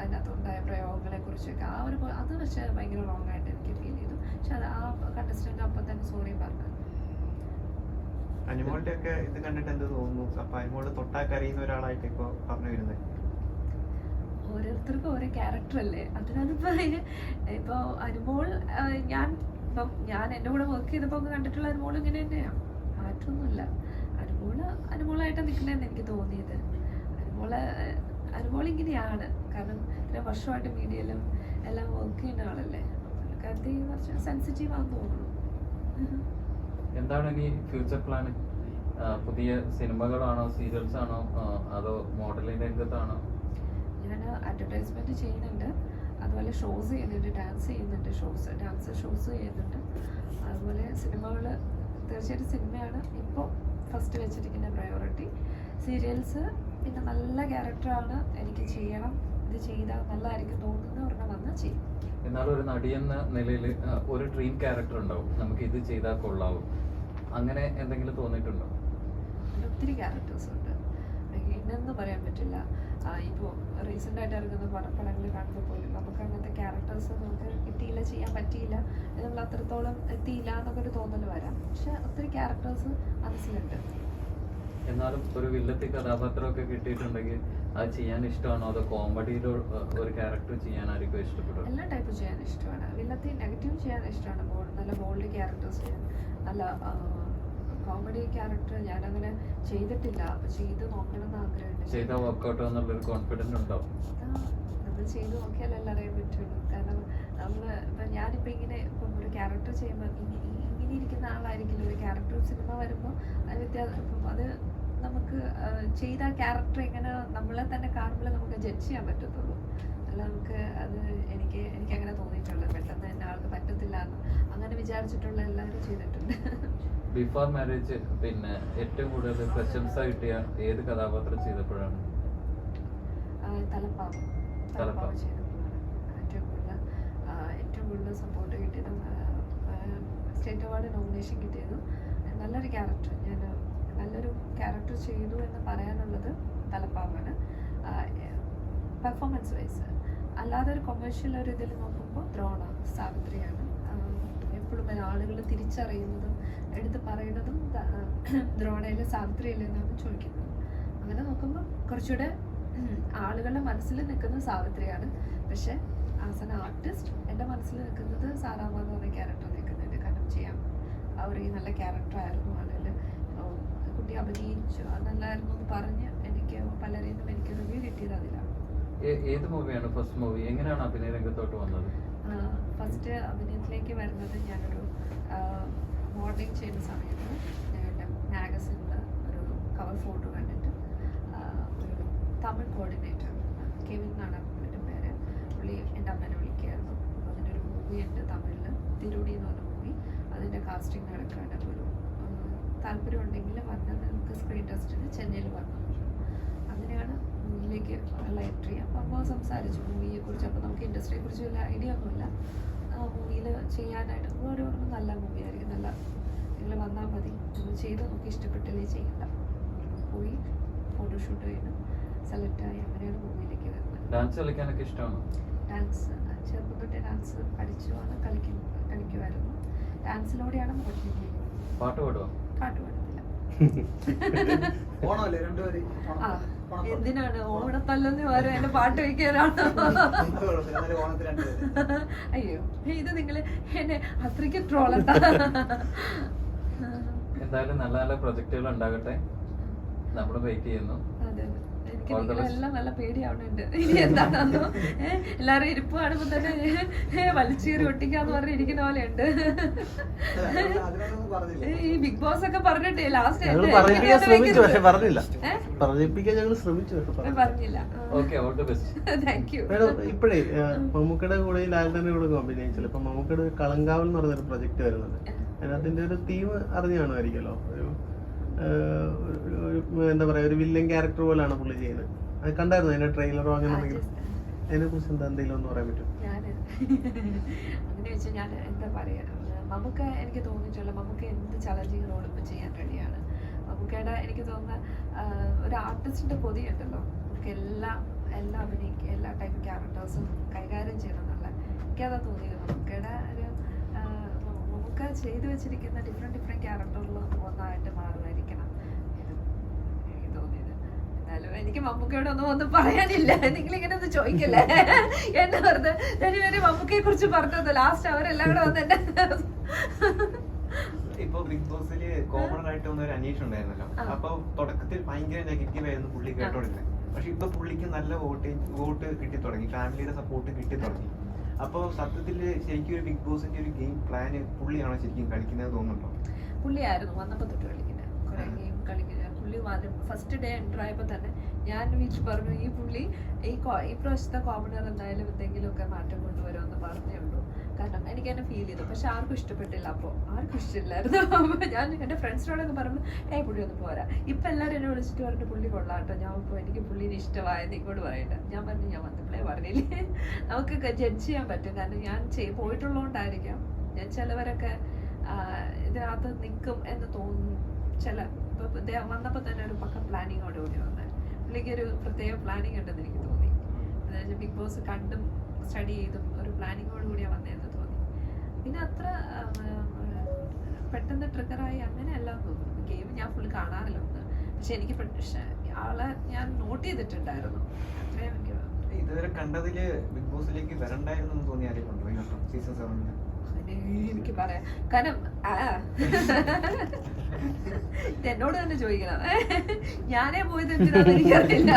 അതിനകത്തുണ്ടായ പ്രയോഗങ്ങളെ കുറിച്ചൊക്കെ ആ ഒരു അത് പക്ഷേ ഭയങ്കര റോങ് ആയിട്ട് എനിക്ക് ഫീൽ ചെയ്തു. പക്ഷെ അത് ആ കണ്ടസ്റ്റന്റ് അപ്പം തന്നെ സോറി പറഞ്ഞു അനിമോളിന്റെ ഒക്കെ ഇത് കണ്ടിട്ട് എന്ത് തോന്നുന്നു? അപ്പൊ അനിമോൾ തൊട്ടാ കരയുന്ന ഒരാളായിട്ട് ഇപ്പൊ പറഞ്ഞു വരുന്നത്. ഓരോരുത്തർക്കും ഓരോ ക്യാരക്ടർ അല്ലേ? അതിനകത്തിപ്പോ അതിന് ഇപ്പൊ അനുമോൾ ഞാൻ ഇപ്പം ഞാൻ എന്റെ കൂടെ വർക്ക് ചെയ്തപ്പോൾ കണ്ടിട്ടുള്ള അനുമോൾ ഇങ്ങനെ തന്നെയാണ് മാറ്റമൊന്നുമില്ല അനുമോൾ അനുമോളായിട്ട് നിൽക്കുന്നതെന്ന് എനിക്ക് തോന്നിയത്. അനുമോൾ അനുമോൾ ഇങ്ങനെയാണ്. കാരണം ഇത്ര വർഷമായിട്ട് മീഡിയയിലും എല്ലാം വർക്ക് ചെയ്യുന്ന ആളല്ലേ. പുള്ളിക്കാരത്തി കുറച്ച് സെൻസിറ്റീവ് ആണെന്ന് തോന്നുന്നു. എന്താണ് ഇനി ഫ്യൂച്ചർ പ്ലാൻ പുതിയ സിനിമകളാണോ സീരിയൽസ് ആണോ അതോ മോഡലിംഗ് രംഗത്താണോ? ഞാൻ അഡ്വർടൈസ്മെന്റ് ചെയ്യുന്നുണ്ട്. അതുപോലെ ഷോസ് ചെയ്യുന്നുണ്ട് ഡാൻസ് ചെയ്യുന്നുണ്ട് ഷോസ് ഡാൻസ് ഷോസ് ചെയ്യുന്നുണ്ട്. അതുപോലെ സിനിമകൾ തീർച്ചയായിട്ടും സിനിമയാണ് ഇപ്പോൾ ഫസ്റ്റ് വെച്ചിരിക്കുന്ന പ്രയോറിറ്റി സീരിയൽസ് പിന്നെ നല്ല ക്യാരക്ടറാണ് എനിക്ക് ചെയ്യണം. ഇത് ചെയ്താൽ നല്ലതായിരിക്കും തോന്നുന്ന ഒരെണ്ണം വന്നാൽ ചെയ്യും. എന്നാൽ ഒരു നടി എന്ന നിലയിൽ ഒരു ഡ്രീം ക്യാരക്ടർ ഉണ്ടാവും. നമുക്ക് ഇത് ചെയ്താൽ കൊള്ളാവും. അങ്ങനെ എന്തെങ്കിലും തോന്നിയിട്ടുണ്ടോ? ഒത്തിരി ക്യാരക്ടേഴ്സ് ഉണ്ട്. ഇന്നെന്ന് പറയാൻ പറ്റില്ല. ഇപ്പോൾ റീസെന്റ് ആയിട്ട് ഇറങ്ങുന്ന പട പടങ്ങൾ കാണുമ്പോൾ പോലും നമുക്ക് അങ്ങനത്തെ ക്യാരക്ടേഴ്സ് നമുക്ക് കിട്ടിയില്ല ചെയ്യാൻ പറ്റിയില്ല. നമ്മൾ അത്രത്തോളം എത്തിയില്ല എന്നൊക്കെ ഒരു തോന്നൽ വരാം. പക്ഷെ ഒത്തിരി ക്യാരക്ടേഴ്സ് മനസ്സിലുണ്ട്. എന്നാലും ഒരു വില്ലത്തി കഥാപാത്രമൊക്കെ കിട്ടിയിട്ടുണ്ടെങ്കിൽ അത് ചെയ്യാൻ ഇഷ്ടമാണോ? അതോ കോമഡിയിൽ ഒരു ക്യാരക്ടർ ചെയ്യാൻ ചെയ്യാനായിരിക്കും ഇഷ്ടപ്പെടുക എല്ലാ ടൈപ്പ് ചെയ്യാൻ ഇഷ്ടമാണ്. വില്ലത്തി നെഗറ്റീവ് ചെയ്യാൻ ഇഷ്ടമാണ്. നല്ല ബോൾഡ് ക്യാരക്ടേഴ്സ് ചെയ്യാൻ. നല്ല കോമഡി ക്യാരക്ടർ ഞാൻ അങ്ങനെ ചെയ്തിട്ടില്ല. അപ്പൊ ചെയ്ത് നോക്കണം എന്ന് ആഗ്രഹമുണ്ട്. ചെയ്താൽ വർക്കൗട്ട് എന്നുള്ളൊരു കോൺഫിഡൻസ് ഉണ്ടാവും. നമ്മൾ ചെയ്ത് നോക്കിയാലല്ല അറിയാൻ പറ്റുള്ളൂ. കാരണം നമ്മൾ ഇപ്പം ഞാനിപ്പോൾ ഇങ്ങനെ ഇപ്പം ഒരു ക്യാരക്ടർ ചെയ്യുമ്പോൾ ഇങ്ങനെ ഇരിക്കുന്ന ആളായിരിക്കില്ല? ഒരു ക്യാരക്ടർ സിനിമ വരുമ്പോൾ അത് വ്യത്യാസം ഇപ്പം അത് നമുക്ക് ചെയ്ത ക്യാരക്ടർ എങ്ങനെ നമ്മളെ തന്നെ കാണുമ്പോൾ നമുക്ക് ജഡ്ജ് ചെയ്യാൻ പറ്റത്തുള്ളൂ. അല്ല നമുക്ക് അത് എനിക്ക് എനിക്ക് അങ്ങനെ തോന്നിയിട്ടുള്ളത് പെട്ടെന്ന് തന്നെ ആൾക്ക് പറ്റത്തില്ല എന്ന് അങ്ങനെ വിചാരിച്ചിട്ടുള്ള എല്ലാവരും ചെയ്തിട്ടുണ്ട്. ബിഫോർ മാരേജ് പിന്നെ ഏറ്റവും കൂടുതൽ പ്രശംസ കിട്ടിയ ഏത് കഥാപാത്രം ചെയ്തപ്പോഴാണ്? തലപ്പാവ്. തലപ്പാവ്. തലപ്പാവ്. ചെയ്തപ്പോഴാണ് ഏറ്റവും കൂടുതൽ ഏറ്റവും കൂടുതൽ സപ്പോർട്ട് കിട്ടിയതും സ്റ്റേറ്റ് അവാർഡ് നോമിനേഷൻ കിട്ടിയതും. നല്ലൊരു ക്യാരക്ടർ ഞാൻ നല്ലൊരു ക്യാരക്ടർ ചെയ്തു എന്ന് പറയാനുള്ളത് തലപ്പാവാണ്. പെർഫോമൻസ് വൈസ് അല്ലാതെ ഒരു കൊമേഴ്ഷ്യൽ ഒരു ഇതിൽ നോക്കുമ്പോൾ ദ്രോണ സാവിത്രിയാണ്. എപ്പോഴും ആളുകൾ തിരിച്ചറിയുന്നതും എടുത്ത് പറയുന്നതും ദ്രോണയിലെ അല്ലേ എന്നാണ് ചോദിക്കുന്നത്. അങ്ങനെ നോക്കുമ്പോൾ കുറച്ചുകൂടെ ആളുകളുടെ മനസ്സിൽ നിൽക്കുന്നത് സാവിത്രിയാണ്. പക്ഷെ ആസ് എൻ ആർട്ടിസ്റ്റ് എന്റെ മനസ്സിൽ നിൽക്കുന്നത് സാറാമ എന്ന് പറഞ്ഞ ക്യാരക്ടർ നിൽക്കുന്നുണ്ട് കാരണം ചെയ്യാം. അവർ ഈ നല്ല ക്യാരക്ടർ ആയിരുന്നു ആളുകൾ. കുട്ടി അഭിനയിച്ചു. അത് നല്ലായിരുന്നു എന്ന് പറഞ്ഞ് എനിക്ക് പലരിൽ നിന്നും എനിക്ക് റിവ്യൂ കിട്ടിയത് അതിലാണ് ഏത് മൂവിയാണ് ഫസ്റ്റ് മൂവി എങ്ങനെയാണ് അഭിനയ രംഗത്തോട്ട് വന്നത് ഫസ്റ്റ് അഭിനയത്തിലേക്ക് വരുന്നത് ഞാനൊരു മോഡലിംഗ് ചെയ്യുന്ന സമയത്ത് ഞങ്ങളുടെ മാഗസിനിൽ ഒരു കവർ ഫോട്ടോ കണ്ടിട്ട് ഒരു തമിഴ് കോർഡിനേറ്റർ കെവിൻ എന്നാണ് പുള്ളിയുടെ പേര്. പുള്ളി എന്റെ അമ്മേനെ വിളിക്കുകയായിരുന്നു. അതിന്റെ ഒരു മൂവി ഉണ്ട് തമിഴിൽ തിരുടി എന്ന് പറഞ്ഞ മൂവി അതിന്റെ കാസ്റ്റിംഗ് അപ്പോൾ ഒരു താല്പര്യം ഉണ്ടെങ്കിൽ വന്നാൽ നമുക്ക് സ്ക്രീൻ ടെസ്റ്റിന് ചെന്നൈയിൽ വന്നു എൻട്രി അപ്പോൾ അപ്പോൾ സംസാരിച്ചു മൂവിയെ കുറിച്ച് അപ്പോൾ നമുക്ക് ഇൻഡസ്ട്രിയെ കുറിച്ച് വലിയ ഐഡിയ ഒന്നുമില്ല. മൂവിയിൽ ചെയ്യാനായിട്ട് അപ്പോൾ ഒരു പറഞ്ഞു നല്ല മൂവി ആയിരിക്കും നല്ല നിങ്ങൾ വന്നാൽ മതി. നിങ്ങൾ ചെയ്ത് നമുക്ക് ഇഷ്ടപ്പെട്ടില്ലേ ചെയ്യണ്ട. പോയി ഫോട്ടോഷൂട്ട് ചെയ്ത് സെലക്ട് ആയി. അങ്ങനെയാണ് മൂവിയിലേക്ക് വരുന്നത്. ഡാൻസ് കളിക്കാനൊക്കെ ഇഷ്ടമാണോ? ഡാൻസ് ചെറുപ്പം തൊട്ടേ ഡാൻസ് പഠിച്ചുമാണ് കളിക്കും കളിക്കുമായിരുന്നു. ഡാൻസിലൂടെയാണ് മോഡലിംഗ് ചെയ്യുന്നത് പാട്ട് പാടുമോ പാട്ട് പാടത്തില്ല. ഓണമല്ലേ രണ്ടുപേരും ആ. എന്തിനാണ്? ഓണത്തല്ലെന്ന് വരും എന്റെ പാട്ട് വയ്ക്കാനാണോ അയ്യോ ഇത് നിങ്ങൾ എന്നെ അത്രയ്ക്ക് ട്രോളണ്ട? എന്തായാലും നല്ല നല്ല പ്രൊജക്റ്റുകൾ ഉണ്ടാകട്ടെ. നമ്മൾ വെയിറ്റ് ചെയ്യുന്നു. നിങ്ങളെല്ലാം നല്ല പേടിയാവുന്നുണ്ട് ഇനി എന്താണെന്നോ ഏഹ് എല്ലാരും ഇരിപ്പ് കാണുമ്പോ തന്നെ. വലിച്ചീറി ഒട്ടിക്കാന്ന് പറഞ്ഞ് ഇരിക്കുന്ന പോലെ ഉണ്ട് ഈ ബിഗ് ബോസ് ഒക്കെ പറഞ്ഞിട്ടേ ലാസ്റ്റ് പറഞ്ഞില്ല. ഇപ്പോഴേ മമ്മൂക്കയുടെ കൂടെ ലാലിന്റെ കൂടെ കോമ്പിനേഷൻ ഇപ്പൊ മമ്മൂക്കയുടെ കളങ്കാവൽ എന്ന് പറഞ്ഞൊരു പ്രൊജക്ട് വരുന്നത്. അതിന്റെ ഒരു തീം അറിഞ്ഞു കാണുമായിരിക്കല്ലോ ഒരു എന്താ പറയാ ഒരു വില്ലൻ ക്യാരക്ടർ പോലെയാണ് പുള്ളി ചെയ്യുന്നത്. അത് കണ്ടായിരുന്നു അതിന്റെ ട്രെയിലറോ അങ്ങനെ എന്തെങ്കിലും? അതിനെ കുറിച്ച് എന്താ എന്തെങ്കിലും ഒന്ന് പറയാൻ പറ്റും അങ്ങനെ വെച്ചാൽ ഞാൻ എന്താ നമുക്ക് എനിക്ക് തോന്നിയിട്ടുള്ള നമുക്ക് എന്ത് ചലഞ്ചിങ് റോളും ഇപ്പം ചെയ്യാൻ റെഡിയാണ്. മമ്മൂക്കയുടെ എനിക്ക് തോന്നുന്ന ഒരു ആർട്ടിസ്റ്റിന്റെ പൊതിയുണ്ടല്ലോ നമുക്ക് എല്ലാ എല്ലാ അഭിനയിക്കുക എല്ലാ ടൈപ്പ് ക്യാരക്ടേഴ്സും കൈകാര്യം ചെയ്യണമെന്നുള്ള എനിക്കതാ തോന്നിയത്. മമ്മൂക്കയുടെ ഒരു മമ്മൂക്ക നമുക്ക് ചെയ്തു വെച്ചിരിക്കുന്ന ഡിഫറെന്റ് ഡിഫറെന്റ് ക്യാരക്ടറിൽ ഒന്നായിട്ട് മാറുമായിരിക്കണം ഇത് എനിക്ക് തോന്നിയത് എന്നാലും എനിക്ക് മമ്മൂക്കയോട് ഒന്നും ഒന്നും പറയാനില്ല. നിങ്ങൾ ഇങ്ങനെ ഒന്നും ചോദിക്കല്ലേ? എന്നെ വെറുതെ. ഞാൻ ഇവർ മമ്മൂക്കയെ കുറിച്ച് പറഞ്ഞത് ലാസ്റ്റ് അവരെല്ലാം കൂടെ വന്ന് എന്നെ ഇപ്പൊ ബിഗ് ബോസിൽ കോമൺ ആയിട്ട് വന്ന ഒരു അനീഷ് ഉണ്ടായിരുന്നല്ലോ. അപ്പൊ തുടക്കത്തിൽ ഭയങ്കര നെഗറ്റീവ് ആയിരുന്നു പുള്ളി കേട്ടോണ്ടിരുന്നത് പക്ഷെ ഇപ്പൊ പുള്ളിക്ക് നല്ല വോട്ട് വോട്ട് കിട്ടി തുടങ്ങി. ഫാമിലിയുടെ സപ്പോർട്ട് കിട്ടി തുടങ്ങി. അപ്പോൾ സത്യത്തിൽ ശരിക്കും ഒരു ബിഗ് ബോസിന്റെ ഒരു ഗെയിം പ്ലാൻ പുള്ളിയാണോ ശരിക്കും കളിക്കുന്നത് തോന്നുന്നുണ്ടോ? പുള്ളിയായിരുന്നു. വന്നപ്പോൾ തൊട്ട് കളിക്കുന്നത് കുറെ ആ. ഗെയിം കളിക്കുന്നത് പുള്ളി ഫസ്റ്റ് ഡേ എന്റർ ആയപ്പോൾ തന്നെ ഞാൻ വീട്ടിൽ പറഞ്ഞു ഈ പുള്ളി ഈ ഈ പ്രാവശ്യത്തെ കോമണർ എന്തായാലും എന്തെങ്കിലുമൊക്കെ മാറ്റം കൊണ്ടുവരുമെന്ന് പറഞ്ഞേ ഉള്ളൂ. കാരണം എനിക്ക് എന്നെ ഫീൽ ചെയ്തു. പക്ഷെ ആർക്കും ഇഷ്ടപ്പെട്ടില്ല അപ്പോൾ ആർക്കും ഇഷ്ടമില്ലായിരുന്നു. അപ്പോൾ ഞാൻ എന്റെ ഫ്രണ്ട്സിനോടൊക്കെ പറഞ്ഞു ഏ പുള്ളി ഒന്ന് പോരാ. ഇപ്പം എല്ലാവരും എന്നെ വിളിച്ചിട്ട് പറഞ്ഞിട്ട് പുള്ളി കൊള്ളാട്ടോ. ഞാൻ ഇപ്പോൾ എനിക്ക് പുള്ളിനെ ഇഷ്ടമായത് ഇങ്ങോട്ട് പറയട്ടെ ഞാൻ പറഞ്ഞു ഞാൻ വന്നപ്പോഴേ പറഞ്ഞില്ലേ? നമുക്ക് ജഡ്ജ് ചെയ്യാൻ പറ്റും. കാരണം ഞാൻ പോയിട്ടുള്ളതുകൊണ്ടായിരിക്കാം ഞാൻ ചിലവരൊക്കെ ഇതിനകത്ത് നിൽക്കും എന്ന് തോന്നുന്നു ചില ഇപ്പൊ ഇദ്ദേഹം വന്നപ്പോ തന്നെ ഒരു പക്ക പ്ലാനിങ്ങോട് കൂടി വന്നത് പുള്ളിക്ക് ഒരു പ്രത്യേക പ്ലാനിങ് ഉണ്ടെന്ന് എനിക്ക് തോന്നി. അതായത് ബിഗ് ബോസ് കണ്ടും സ്റ്റഡി ചെയ്തും ഒരു പ്ലാനിങ്ങോട് കൂടിയാണ് വന്നതെന്ന് തോന്നി. പിന്നെ അത്ര പെട്ടെന്ന് ട്രിഗറായി അങ്ങനെയല്ല എന്ന് തോന്നുന്നു. ഗെയിം ഞാൻ ഫുൾ കാണാറില്ല ഒന്ന്. പക്ഷെ എനിക്ക് ആളെ ഞാൻ നോട്ട് ചെയ്തിട്ടുണ്ടായിരുന്നു. അത്രയും എനിക്ക് ഇതുവരെ കണ്ടതിൽ ബിഗ് ബോസിലേക്ക് വരണ്ടായിരുന്നു തോന്നിയ ഇതിനകത്ത് സീസൺ അതിന് എനിക്ക് പറയാം. കാരണം എന്നോട് തന്നെ ചോദിക്കണം. ഞാനേ പോയത് എന്തിനാന്ന് എനിക്കറിയില്ല.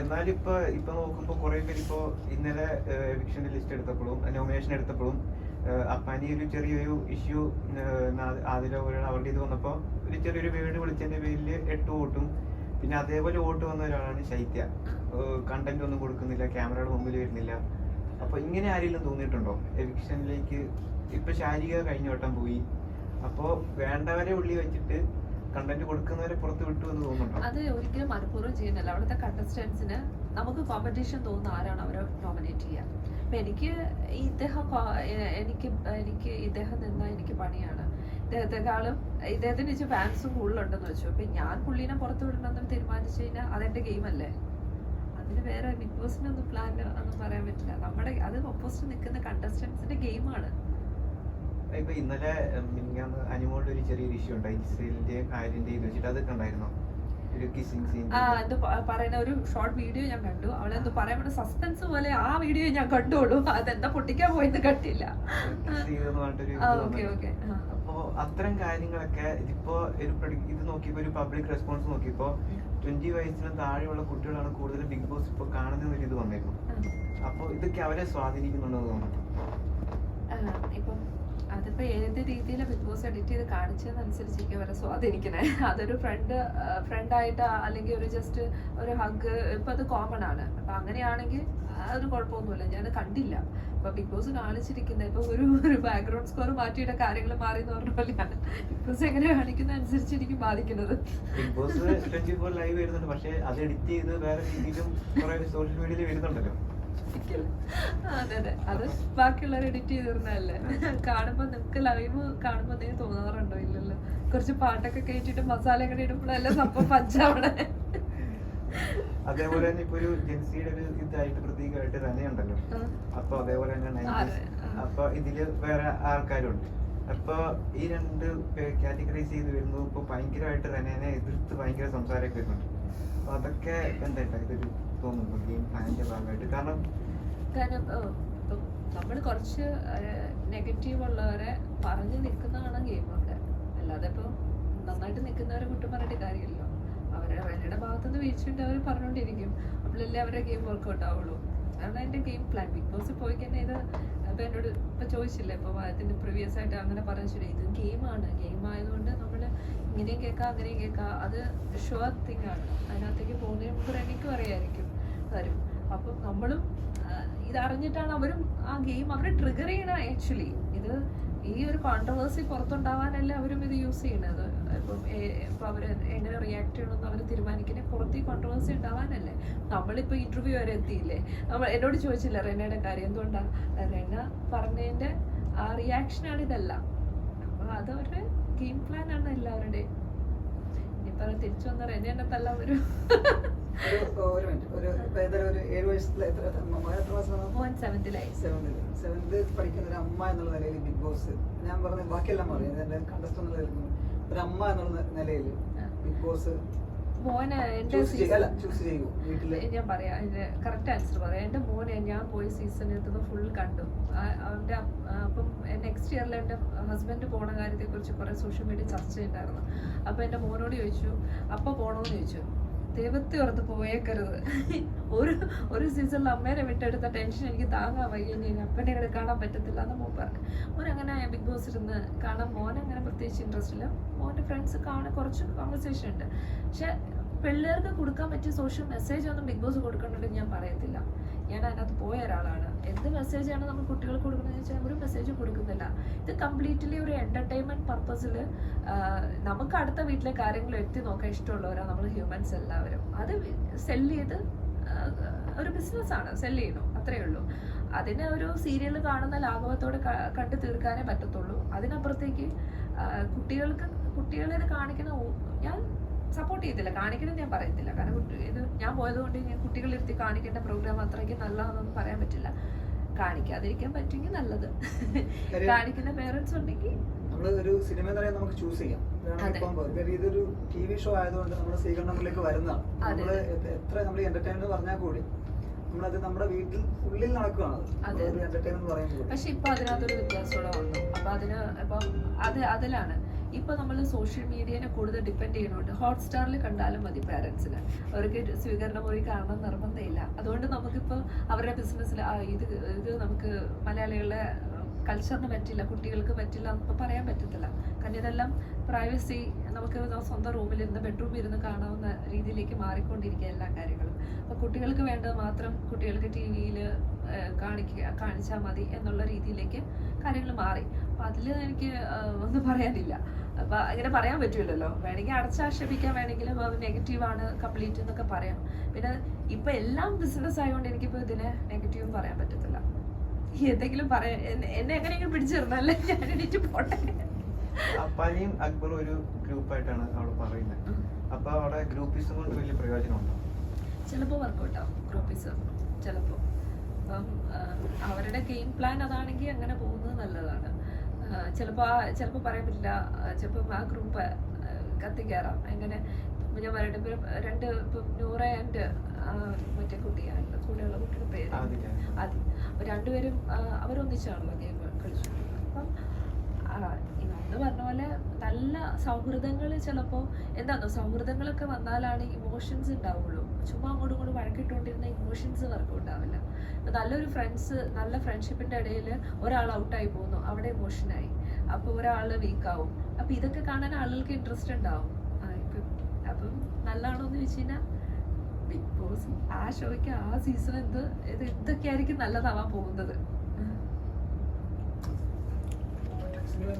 എന്നാലും ഇപ്പൊ ഇപ്പൊ നോക്കുമ്പോ കുറെ പേര് ഇപ്പോ ഇന്നലെ എവിക്ഷന്റെ ലിസ്റ്റ് എടുത്തപ്പോഴും നോമിനേഷൻ എടുത്തപ്പോഴും അപ്പാനി ഒരു ചെറിയൊരു ഇഷ്യൂ ആദ്യ അവരുടെ ഇത് വന്നപ്പോ ഒരു ചെറിയൊരു വീട് വിളിച്ചതിന്റെ പേരിൽ എട്ട് വോട്ടും പിന്നെ അതേപോലെ വോട്ട് വന്ന ഒരാളാണ് ശൈത്യ. കണ്ടന്റ് ഒന്നും കൊടുക്കുന്നില്ല ക്യാമറയുടെ മുമ്പിൽ വരുന്നില്ല. അപ്പൊ ഇങ്ങനെ ആരെങ്കിലും തോന്നിയിട്ടുണ്ടോ? എവിക്ഷനിലേക്ക് ഇപ്പൊ ശാരിക കഴിഞ്ഞ വട്ടം പോയി. അപ്പോ വേണ്ടവരെ ഉള്ളി വെച്ചിട്ട് കണ്ടന്റ് കൊടുക്കുന്നവരെ പുറത്ത് വിട്ടു എന്ന് തോന്നുന്നുണ്ടോ? അത് ഒരിക്കലും മനഃപൂർവം ചെയ്യുന്നില്ല. അവിടുത്തെ കണ്ടസ്റ്റൻസിന് നമുക്ക് കോമ്പറ്റീഷൻ തോന്നുന്ന ആരാണ് അവരെ നോമിനേറ്റ് ചെയ്യാ? അപ്പൊ എനിക്ക് ഇദ്ദേഹം എനിക്ക് എനിക്ക് ഇദ്ദേഹം നിന്നാൽ എനിക്ക് പണിയാണ്. ഇദ്ദേഹത്തെക്കാളും ഇദ്ദേഹത്തിന് വെച്ച് ഫാൻസും കൂടുതലുണ്ടെന്ന് വെച്ചു. അപ്പൊ ഞാൻ പുള്ളീനെ പുറത്ത് വിടണമെന്ന് തീരുമാനിച്ചു കഴിഞ്ഞാൽ അതെന്റെ ഗെയിം അല്ലേ? അതിന് വേറെ ബിഗ് ബോസിനൊന്നും പ്ലാൻ ഒന്നും പറയാൻ പറ്റില്ല. നമ്മുടെ അത് ഓപ്പോസിറ്റ് നിൽക്കുന്ന കണ്ടസ്റ്റൻസിന്റെ ഗെയിമാണ് ഇപ്പൊ ഇന്നലെ മിനിഞ്ഞാന്ന് അനിമോളുടെ ഒരു ചെറിയൊരു ഇഷ്യൂ ഉണ്ടായി. ഇസ്രയേലിന്റെയും ആര്യന്റെയും ഇത് വെച്ചിട്ട് അതൊക്കെ ഉണ്ടായിരുന്നോ ആ എന്തോ പറയുന്ന ഒരു ഷോർട്ട് വീഡിയോ ഞാൻ കണ്ടു. അവളെന്തോ വേണ്ട സസ്പെൻസ് പോലെ ആ വീഡിയോ ഞാൻ കണ്ടുള്ളൂ അതെന്താ പൊട്ടിക്കാൻ പോയത് കണ്ടില്ല. ഓക്കെ ഓക്കെ അത്തരം കാര്യങ്ങളൊക്കെ ഇതിപ്പോ ഒരു ഇത് നോക്കിയപ്പോ ഒരു പബ്ലിക് റെസ്പോൺസ് നോക്കിയപ്പോ ട്വന്റി വയസ്സിന് താഴെയുള്ള കുട്ടികളാണ് കൂടുതലും ബിഗ് ബോസ് ഇപ്പൊ കാണുന്ന ഒരു ഇത് വന്നിരുന്നു. അപ്പൊ ഇതൊക്കെ അവരെ സ്വാധീനിക്കുന്നുണ്ടെന്ന് തോന്നുന്നു. ഇപ്പം അതിപ്പോ ഏത് രീതിയിൽ ബിഗ് ബോസ് എഡിറ്റ് ചെയ്ത് കാണിച്ചതനുസരിച്ചിരിക്കും അവരെ സ്വാധീനിക്കണേ അതൊരു ഫ്രണ്ട് ഫ്രണ്ടായിട്ട് അല്ലെങ്കിൽ ഒരു ജസ്റ്റ് ഒരു ഹഗ് ഇപ്പൊ അത് കോമൺ ആണ്. അപ്പൊ അങ്ങനെയാണെങ്കിൽ അതൊരു കുഴപ്പമൊന്നുമില്ല. ഞാൻ കണ്ടില്ല. അപ്പൊ ബിഗ് ബോസ് കാണിച്ചിരിക്കുന്നത് ഇപ്പൊ ഒരു ഒരു ബാക്ക്ഗ്രൗണ്ട് സ്കോർ മാറ്റിയുടെ കാര്യങ്ങൾ മാറി എന്ന് പറഞ്ഞ പോലെയാണ്. ബിഗ് ബോസ് എങ്ങനെ കാണിക്കുന്ന അനുസരിച്ചിരിക്കും ബാധിക്കുന്നത്. Bigg Boss twenty four live വരുന്നുണ്ട്. പക്ഷേ അത് എഡിറ്റ് ചെയ്ത് വേറെ രീതിയിലും സോഷ്യൽ മീഡിയയിൽ വരുന്നുണ്ടല്ലോ. അതെ അതെ. അത് ബാക്കിയുള്ളവർ എഡിറ്റ് ചെയ്തിരുന്നല്ലേ കാണുമ്പോ നിങ്ങക്ക് ലൈവ് കാണുമ്പോ എന്തെങ്കിലും തോന്നാറുണ്ടോ? ഇല്ലല്ലോ. കുറച്ച് പാട്ടൊക്കെ കേട്ടിട്ട് മസാല കൂടെ ഇടുമ്പോഴല്ലേ സംഭവം പഞ്ചാവണേ? അതേപോലെ തന്നെ ഇപ്പൊ ഒരു ജെൻസിയുടെ ഒരു ഇതായിട്ട് പ്രതീകമായിട്ട് റനയുണ്ടല്ലോ അപ്പൊ അതേപോലെ തന്നെ 90s. അപ്പൊ ഇതിൽ വേറെ ആൾക്കാരുണ്ട്. അപ്പൊ ഈ രണ്ട് കാറ്റഗറൈസ് ചെയ്ത് വരുന്നു. ഇപ്പൊ ഭയങ്കരമായിട്ട് റനേനെ എതിർത്ത് ഭയങ്കര സംസാരമൊക്കെ വരുന്നുണ്ട്. അതൊക്കെ എന്തായിട്ടാ ഇതൊരു തോന്നുന്നു ഗെയിം പ്ലാനിന്റെ ഭാഗമായിട്ട്. കാരണം കാരണം നമ്മൾ കുറച്ച് നെഗറ്റീവ് ഉള്ളവരെ പറഞ്ഞു നിൽക്കുന്നതാണ് ഗെയിമൊക്കെ അല്ലാതെ ഇപ്പൊ നന്നായിട്ട് നിൽക്കുന്നവരെ കുറ്റം പറഞ്ഞിട്ട് കാര്യമില്ലല്ലോ. റെനയുടെ ഭാഗത്തുനിന്ന് വീഴ്ചയുണ്ട് അവർ പറഞ്ഞുകൊണ്ടിരിക്കും. അപ്പോഴല്ലേ അവരുടെ ഗെയിം വർക്കൗട്ട് ആവുള്ളൂ. അതാണ് എന്റെ ഗെയിം പ്ലാൻ ബിഗ് ബോസ് പോയി തന്നെ ഇത് ഇപ്പം എന്നോട് ഇപ്പം ചോദിച്ചില്ലേ ഇപ്പോൾ അതിന്റെ പ്രീവിയസ് ആയിട്ട് അങ്ങനെ പറഞ്ഞു ഇത് ഗെയിമാണ് ഗെയിം ആയതുകൊണ്ട് നമ്മൾ ഇങ്ങനെയും കേൾക്കാം അങ്ങനെയും കേൾക്കാം. അത് ഷുവർ തിങ് ആണ് അതിനകത്തേക്ക് പോകുന്നതിന് മുമ്പ് പറയായിരിക്കും അറിയായിരിക്കും തരും അപ്പം നമ്മളും ഇതറിഞ്ഞിട്ടാണ് അവരും ആ ഗെയിം അവരെ ട്രിഗർ ചെയ്യണം ആക്ച്വലി ഇത് ഈ ഒരു കോൺട്രവേഴ്സി പുറത്തുണ്ടാവാനല്ല അവരും ഇത് യൂസ് ചെയ്യണത്. ഇപ്പം ഇപ്പം അവർ എങ്ങനെ റിയാക്ട് ചെയ്യണമെന്ന് അവർ തീരുമാനിക്കുന്നത് പുറത്ത് ഈ കോൺട്രവേഴ്സി ഉണ്ടാവാനല്ലേ. നമ്മളിപ്പോൾ ഇന്റർവ്യൂ വരെ എത്തിയില്ലേ? നമ്മൾ എന്നോട് ചോദിച്ചില്ല റെനയുടെ കാര്യം എന്തുകൊണ്ടാണ് റെന പറഞ്ഞതിന്റെ ആ റിയാക്ഷനാണ് ഇതെല്ലാം. അപ്പോൾ അതവരുടെ ഗെയിം പ്ലാൻ ആണ് എല്ലാവരുടെയും. ഇനിയിപ്പോൾ തിരിച്ചു വന്ന റെന എന്നെ തല്ലാൻ വരും. ഒരു ഒരു മിനിറ്റ് ഒരു ഇപ്പൊ ഏതായാലും ഒരു ഏഴ് വയസ്സിൽ എത്ര എത്ര- മോൻ എത്ര മാസമാണ് മോൻ സെവൻത്തിലായി സെവന്തിൽ സെവന്ത് പഠിക്കുന്ന ഒരു അമ്മ എന്നുള്ള നിലയിൽ ബിഗ് ബോസ് ഞാൻ പറഞ്ഞ ബാക്കിയെല്ലാം പറയും. എന്റെ കണ്ടസ്റ്റ് എന്നുള്ള നിലയിൽ ഒരു അമ്മ എന്നുള്ള നിലയിൽ ബിഗ് ബോസ് മോന് എന്റെ ഞാൻ പറയാം അതിന്റെ കറക്റ്റ് ആൻസർ പറയാം. മോനെ ഞാൻ പോയി എത്തുമ്പോൾ ഫുൾ കണ്ടു. അവന്റെ അപ്പ- നെക്സ്റ്റ് ഇയറിൽ എന്റെ ഹസ്ബൻഡ് പോണ കാര്യത്തെക്കുറിച്ച് കുറേ സോഷ്യൽ മീഡിയ ചർച്ച ഉണ്ടായിരുന്നു അപ്പൊ എന്റെ മോനോട് ചോദിച്ചു അപ്പൊ പോണോന്ന് ചോദിച്ചു. ദൈവത്തെ ഓർത്ത് പോയേക്കരുത്. ഒരു ഒരു സീസണിൽ അമ്മേനെ വിട്ടെടുത്ത ടെൻഷൻ എനിക്ക് താങ്ങാൻ വയ്യ. ഇനി അപ്പനെ ഇവിടെ കാണാൻ പറ്റത്തില്ല എന്ന് മോൻ പറഞ്ഞു മോൻ അങ്ങനെ ബിഗ് ബോസ് ഇരുന്ന് കാണാൻ മോൻ അങ്ങനെ പ്രത്യേകിച്ച് ഇൻട്രസ്റ്റ് ഇല്ല. മോന്റെ ഫ്രണ്ട്സ് കാണാൻ കുറച്ച് കോൺവെർസേഷൻ ഉണ്ട്. പക്ഷെ പിള്ളേർക്ക് കൊടുക്കാൻ പറ്റിയ സോഷ്യൽ മെസ്സേജ് ഒന്നും ബിഗ് ബോസ് കൊടുക്കണമെന്ന് ഞാൻ പറയത്തില്ല. ഞാൻ അതിനകത്ത് പോയ ഒരാളാണ്. എന്ത് മെസ്സേജാണ് നമ്മൾ കുട്ടികൾക്ക് കൊടുക്കുന്നത് വെച്ചാൽ ഒരു മെസ്സേജ് കൊടുക്കുന്നില്ല. ഇത് കംപ്ലീറ്റ്ലി ഒരു എന്റർടൈൻമെന്റ് പർപ്പസിൽ നമുക്ക് അടുത്ത വീട്ടിലെ കാര്യങ്ങൾ എത്തി നോക്കാൻ ഇഷ്ടമുള്ളവരാണ് നമ്മൾ ഹ്യൂമൻസ് എല്ലാവരും. അത് സെല്ല് ചെയ്ത് ഒരു ബിസിനസ്സാണ് സെല്ല് ചെയ്യുന്നു. അത്രയേ ഉള്ളൂ. അതിന് ഒരു സീരിയൽ കാണുന്ന ലാഘവത്തോടെ കണ്ടു തീർക്കാനേ പറ്റത്തുള്ളൂ. അതിനപ്പുറത്തേക്ക് കുട്ടികൾക്ക് കുട്ടികളെ ഇത് കാണിക്കുന്ന ഞാൻ സപ്പോർട്ട് ചെയ്തില്ല കാണിക്കണം ഞാൻ പറയത്തില്ല. കാരണം കുട്ടി ഇത് ഞാൻ പോയതുകൊണ്ട് ഞാൻ കുട്ടികളെ ഇരുത്തി കാണിക്കേണ്ട പ്രോഗ്രാം അത്രയ്ക്ക് നല്ലതാണെന്നൊന്നും പറയാൻ പറ്റില്ല. കാണിക്കാതിരിക്കാൻ പറ്റുമെങ്കിൽ നല്ലത്. കാണിക്കുന്ന പേരൻസ് ഉണ്ടെങ്കിൽ ഒരു സിനിമ എന്ന് പറയാൻ നമുക്ക് ചൂസ് ചെയ്യാം. ഇതൊരു ടി വി ഷോ ആയതുകൊണ്ട് നമ്മുടെ സ്വീകരണങ്ങളിലേക്ക് വരുന്നതാണ്. നമ്മൾ എത്ര നമ്മൾ എന്റർടൈൻമെന്റ് പറഞ്ഞാൽ കൂടി നമ്മളത് നമ്മുടെ വീട്ടിൽ ഉള്ളിൽ നടക്കുകയാണ് എന്റർടൈൻമെന്റ് പറയുമ്പോൾ. പക്ഷെ ഇപ്പൊ അതിനകത്തൊരു വ്യത്യാസം വന്നു. അപ്പൊ അതിന് ഇപ്പം അത് അതിലാണ്. ഇപ്പൊ നമ്മൾ സോഷ്യൽ മീഡിയനെ കൂടുതൽ ഡിപ്പെൻഡ് ചെയ്യണോണ്ട് ഹോട്ട്സ്റ്റാറിൽ കണ്ടാലും മതി പാരന്റ്സിന് അവർക്ക് സ്വീകരണ മുറി കാണണം നിർബന്ധമില്ല. അതുകൊണ്ട് നമുക്കിപ്പോൾ അവരുടെ ബിസിനസ്സിൽ ഇത് ഇത് നമുക്ക് മലയാളികളുടെ കൾച്ചറിന് പറ്റില്ല കുട്ടികൾക്ക് പറ്റില്ല എന്നൊക്കെ പറയാൻ പറ്റത്തില്ല. കാരണം ഇതെല്ലാം പ്രൈവസി നമുക്ക് സ്വന്തം റൂമിലിരുന്ന് ബെഡ്റൂമിൽ ഇരുന്ന് കാണാവുന്ന രീതിയിലേക്ക് മാറിക്കൊണ്ടിരിക്കുക എല്ലാ കാര്യങ്ങളും. അപ്പോൾ കുട്ടികൾക്ക് വേണ്ടത് മാത്രം കുട്ടികൾക്ക് ടി വിയിൽ കാണിക്കുക കാണിച്ചാൽ മതി എന്നുള്ള രീതിയിലേക്ക് കാര്യങ്ങൾ മാറി. അപ്പോൾ അതിൽ എനിക്ക് ഒന്നും പറയാനില്ല. അപ്പൊ അങ്ങനെ പറയാൻ പറ്റില്ലല്ലോ വേണമെങ്കിൽ അടച്ചാക്ഷേപിക്കാൻ വേണമെങ്കിൽ നെഗറ്റീവാണ് കംപ്ലീറ്റ് എന്നൊക്കെ പറയാം. പിന്നെ ഇപ്പം എല്ലാം ബിസിനസ് ആയതുകൊണ്ട് എനിക്കിപ്പോൾ ഇതിനെ നെഗറ്റീവും പറയാൻ പറ്റത്തില്ല. എന്തെങ്കിലും പറയാൻ എന്നെ എങ്ങനെയെങ്കിലും പിടിച്ചിരുന്നല്ലേ ഞാൻ എണീറ്റ് പോട്ടെ. അപ്പാനിയും അക്ബറും ഒരു ഗ്രൂപ്പായിട്ടാണ് അവിടെ പറയുന്നത് അപ്പൊ അവിടെ ഗ്രൂപ്പിസം കൊണ്ട് വലിയ പ്രയോജനമുണ്ടോ ചിലപ്പോൾ വർക്കൗട്ട് ആവും ഗ്രൂപ്പിസം. ചിലപ്പോൾ അപ്പം അവരുടെ ഗെയിം പ്ലാൻ അതാണെങ്കിൽ അങ്ങനെ പോകുന്നത് നല്ലതാണ്. ചിലപ്പോൾ ചിലപ്പോൾ പറയാൻ പറ്റില്ല. ചിലപ്പോൾ ആ ഗ്രൂപ്പ് കത്തിക്കയറാം എങ്ങനെ? ഇപ്പം ഞാൻ പറയട്ടെ രണ്ട് ഇപ്പം നൂറ ആൻഡ് മറ്റേ കുട്ടിയാണ് കൂടെയുള്ള കുട്ടിയുടെ പേര്. അതെ അപ്പം രണ്ടുപേരും ആ, അവരൊന്നിച്ചാണല്ലോ ഗെയിം കളിച്ചിട്ടുള്ളത് അപ്പം ഇന്ന് പറഞ്ഞ പോലെ നല്ല സൗഹൃദങ്ങൾ ചിലപ്പോൾ എന്താണോ സൗഹൃദങ്ങളൊക്കെ വന്നാലാണ് ഇമോഷൻസ് ഉണ്ടാവുള്ളൂ. ചുമ്മാ അങ്ങോട്ടും ഇങ്ങോട്ടും വഴക്കിട്ടുകൊണ്ടിരുന്ന ഇമോഷൻസ് വർക്കും ഉണ്ടാവില്ല നല്ലൊരു ഫ്രണ്ട്സ് നല്ല ഫ്രണ്ട്ഷിപ്പിന്റെ ഇടയിൽ ഒരാൾ ഔട്ടായി പോകുന്നു അവിടെ ഇമോഷനായി അപ്പോൾ ഒരാൾ വീക്കാവും അപ്പോൾ ഇതൊക്കെ കാണാൻ ആളുകൾക്ക് ഇൻട്രസ്റ്റ് ഉണ്ടാവും. അപ്പം നല്ലതാണോ എന്ന് ചോദിച്ചു കഴിഞ്ഞാൽ ബിഗ് ബോസ് ആ ഷോയ്ക്ക് ആ സീസൺ എന്ത് ഇത് ഇതൊക്കെ ആയിരിക്കും നല്ലതാവാൻ പോകുന്നത്. സിനിമയെ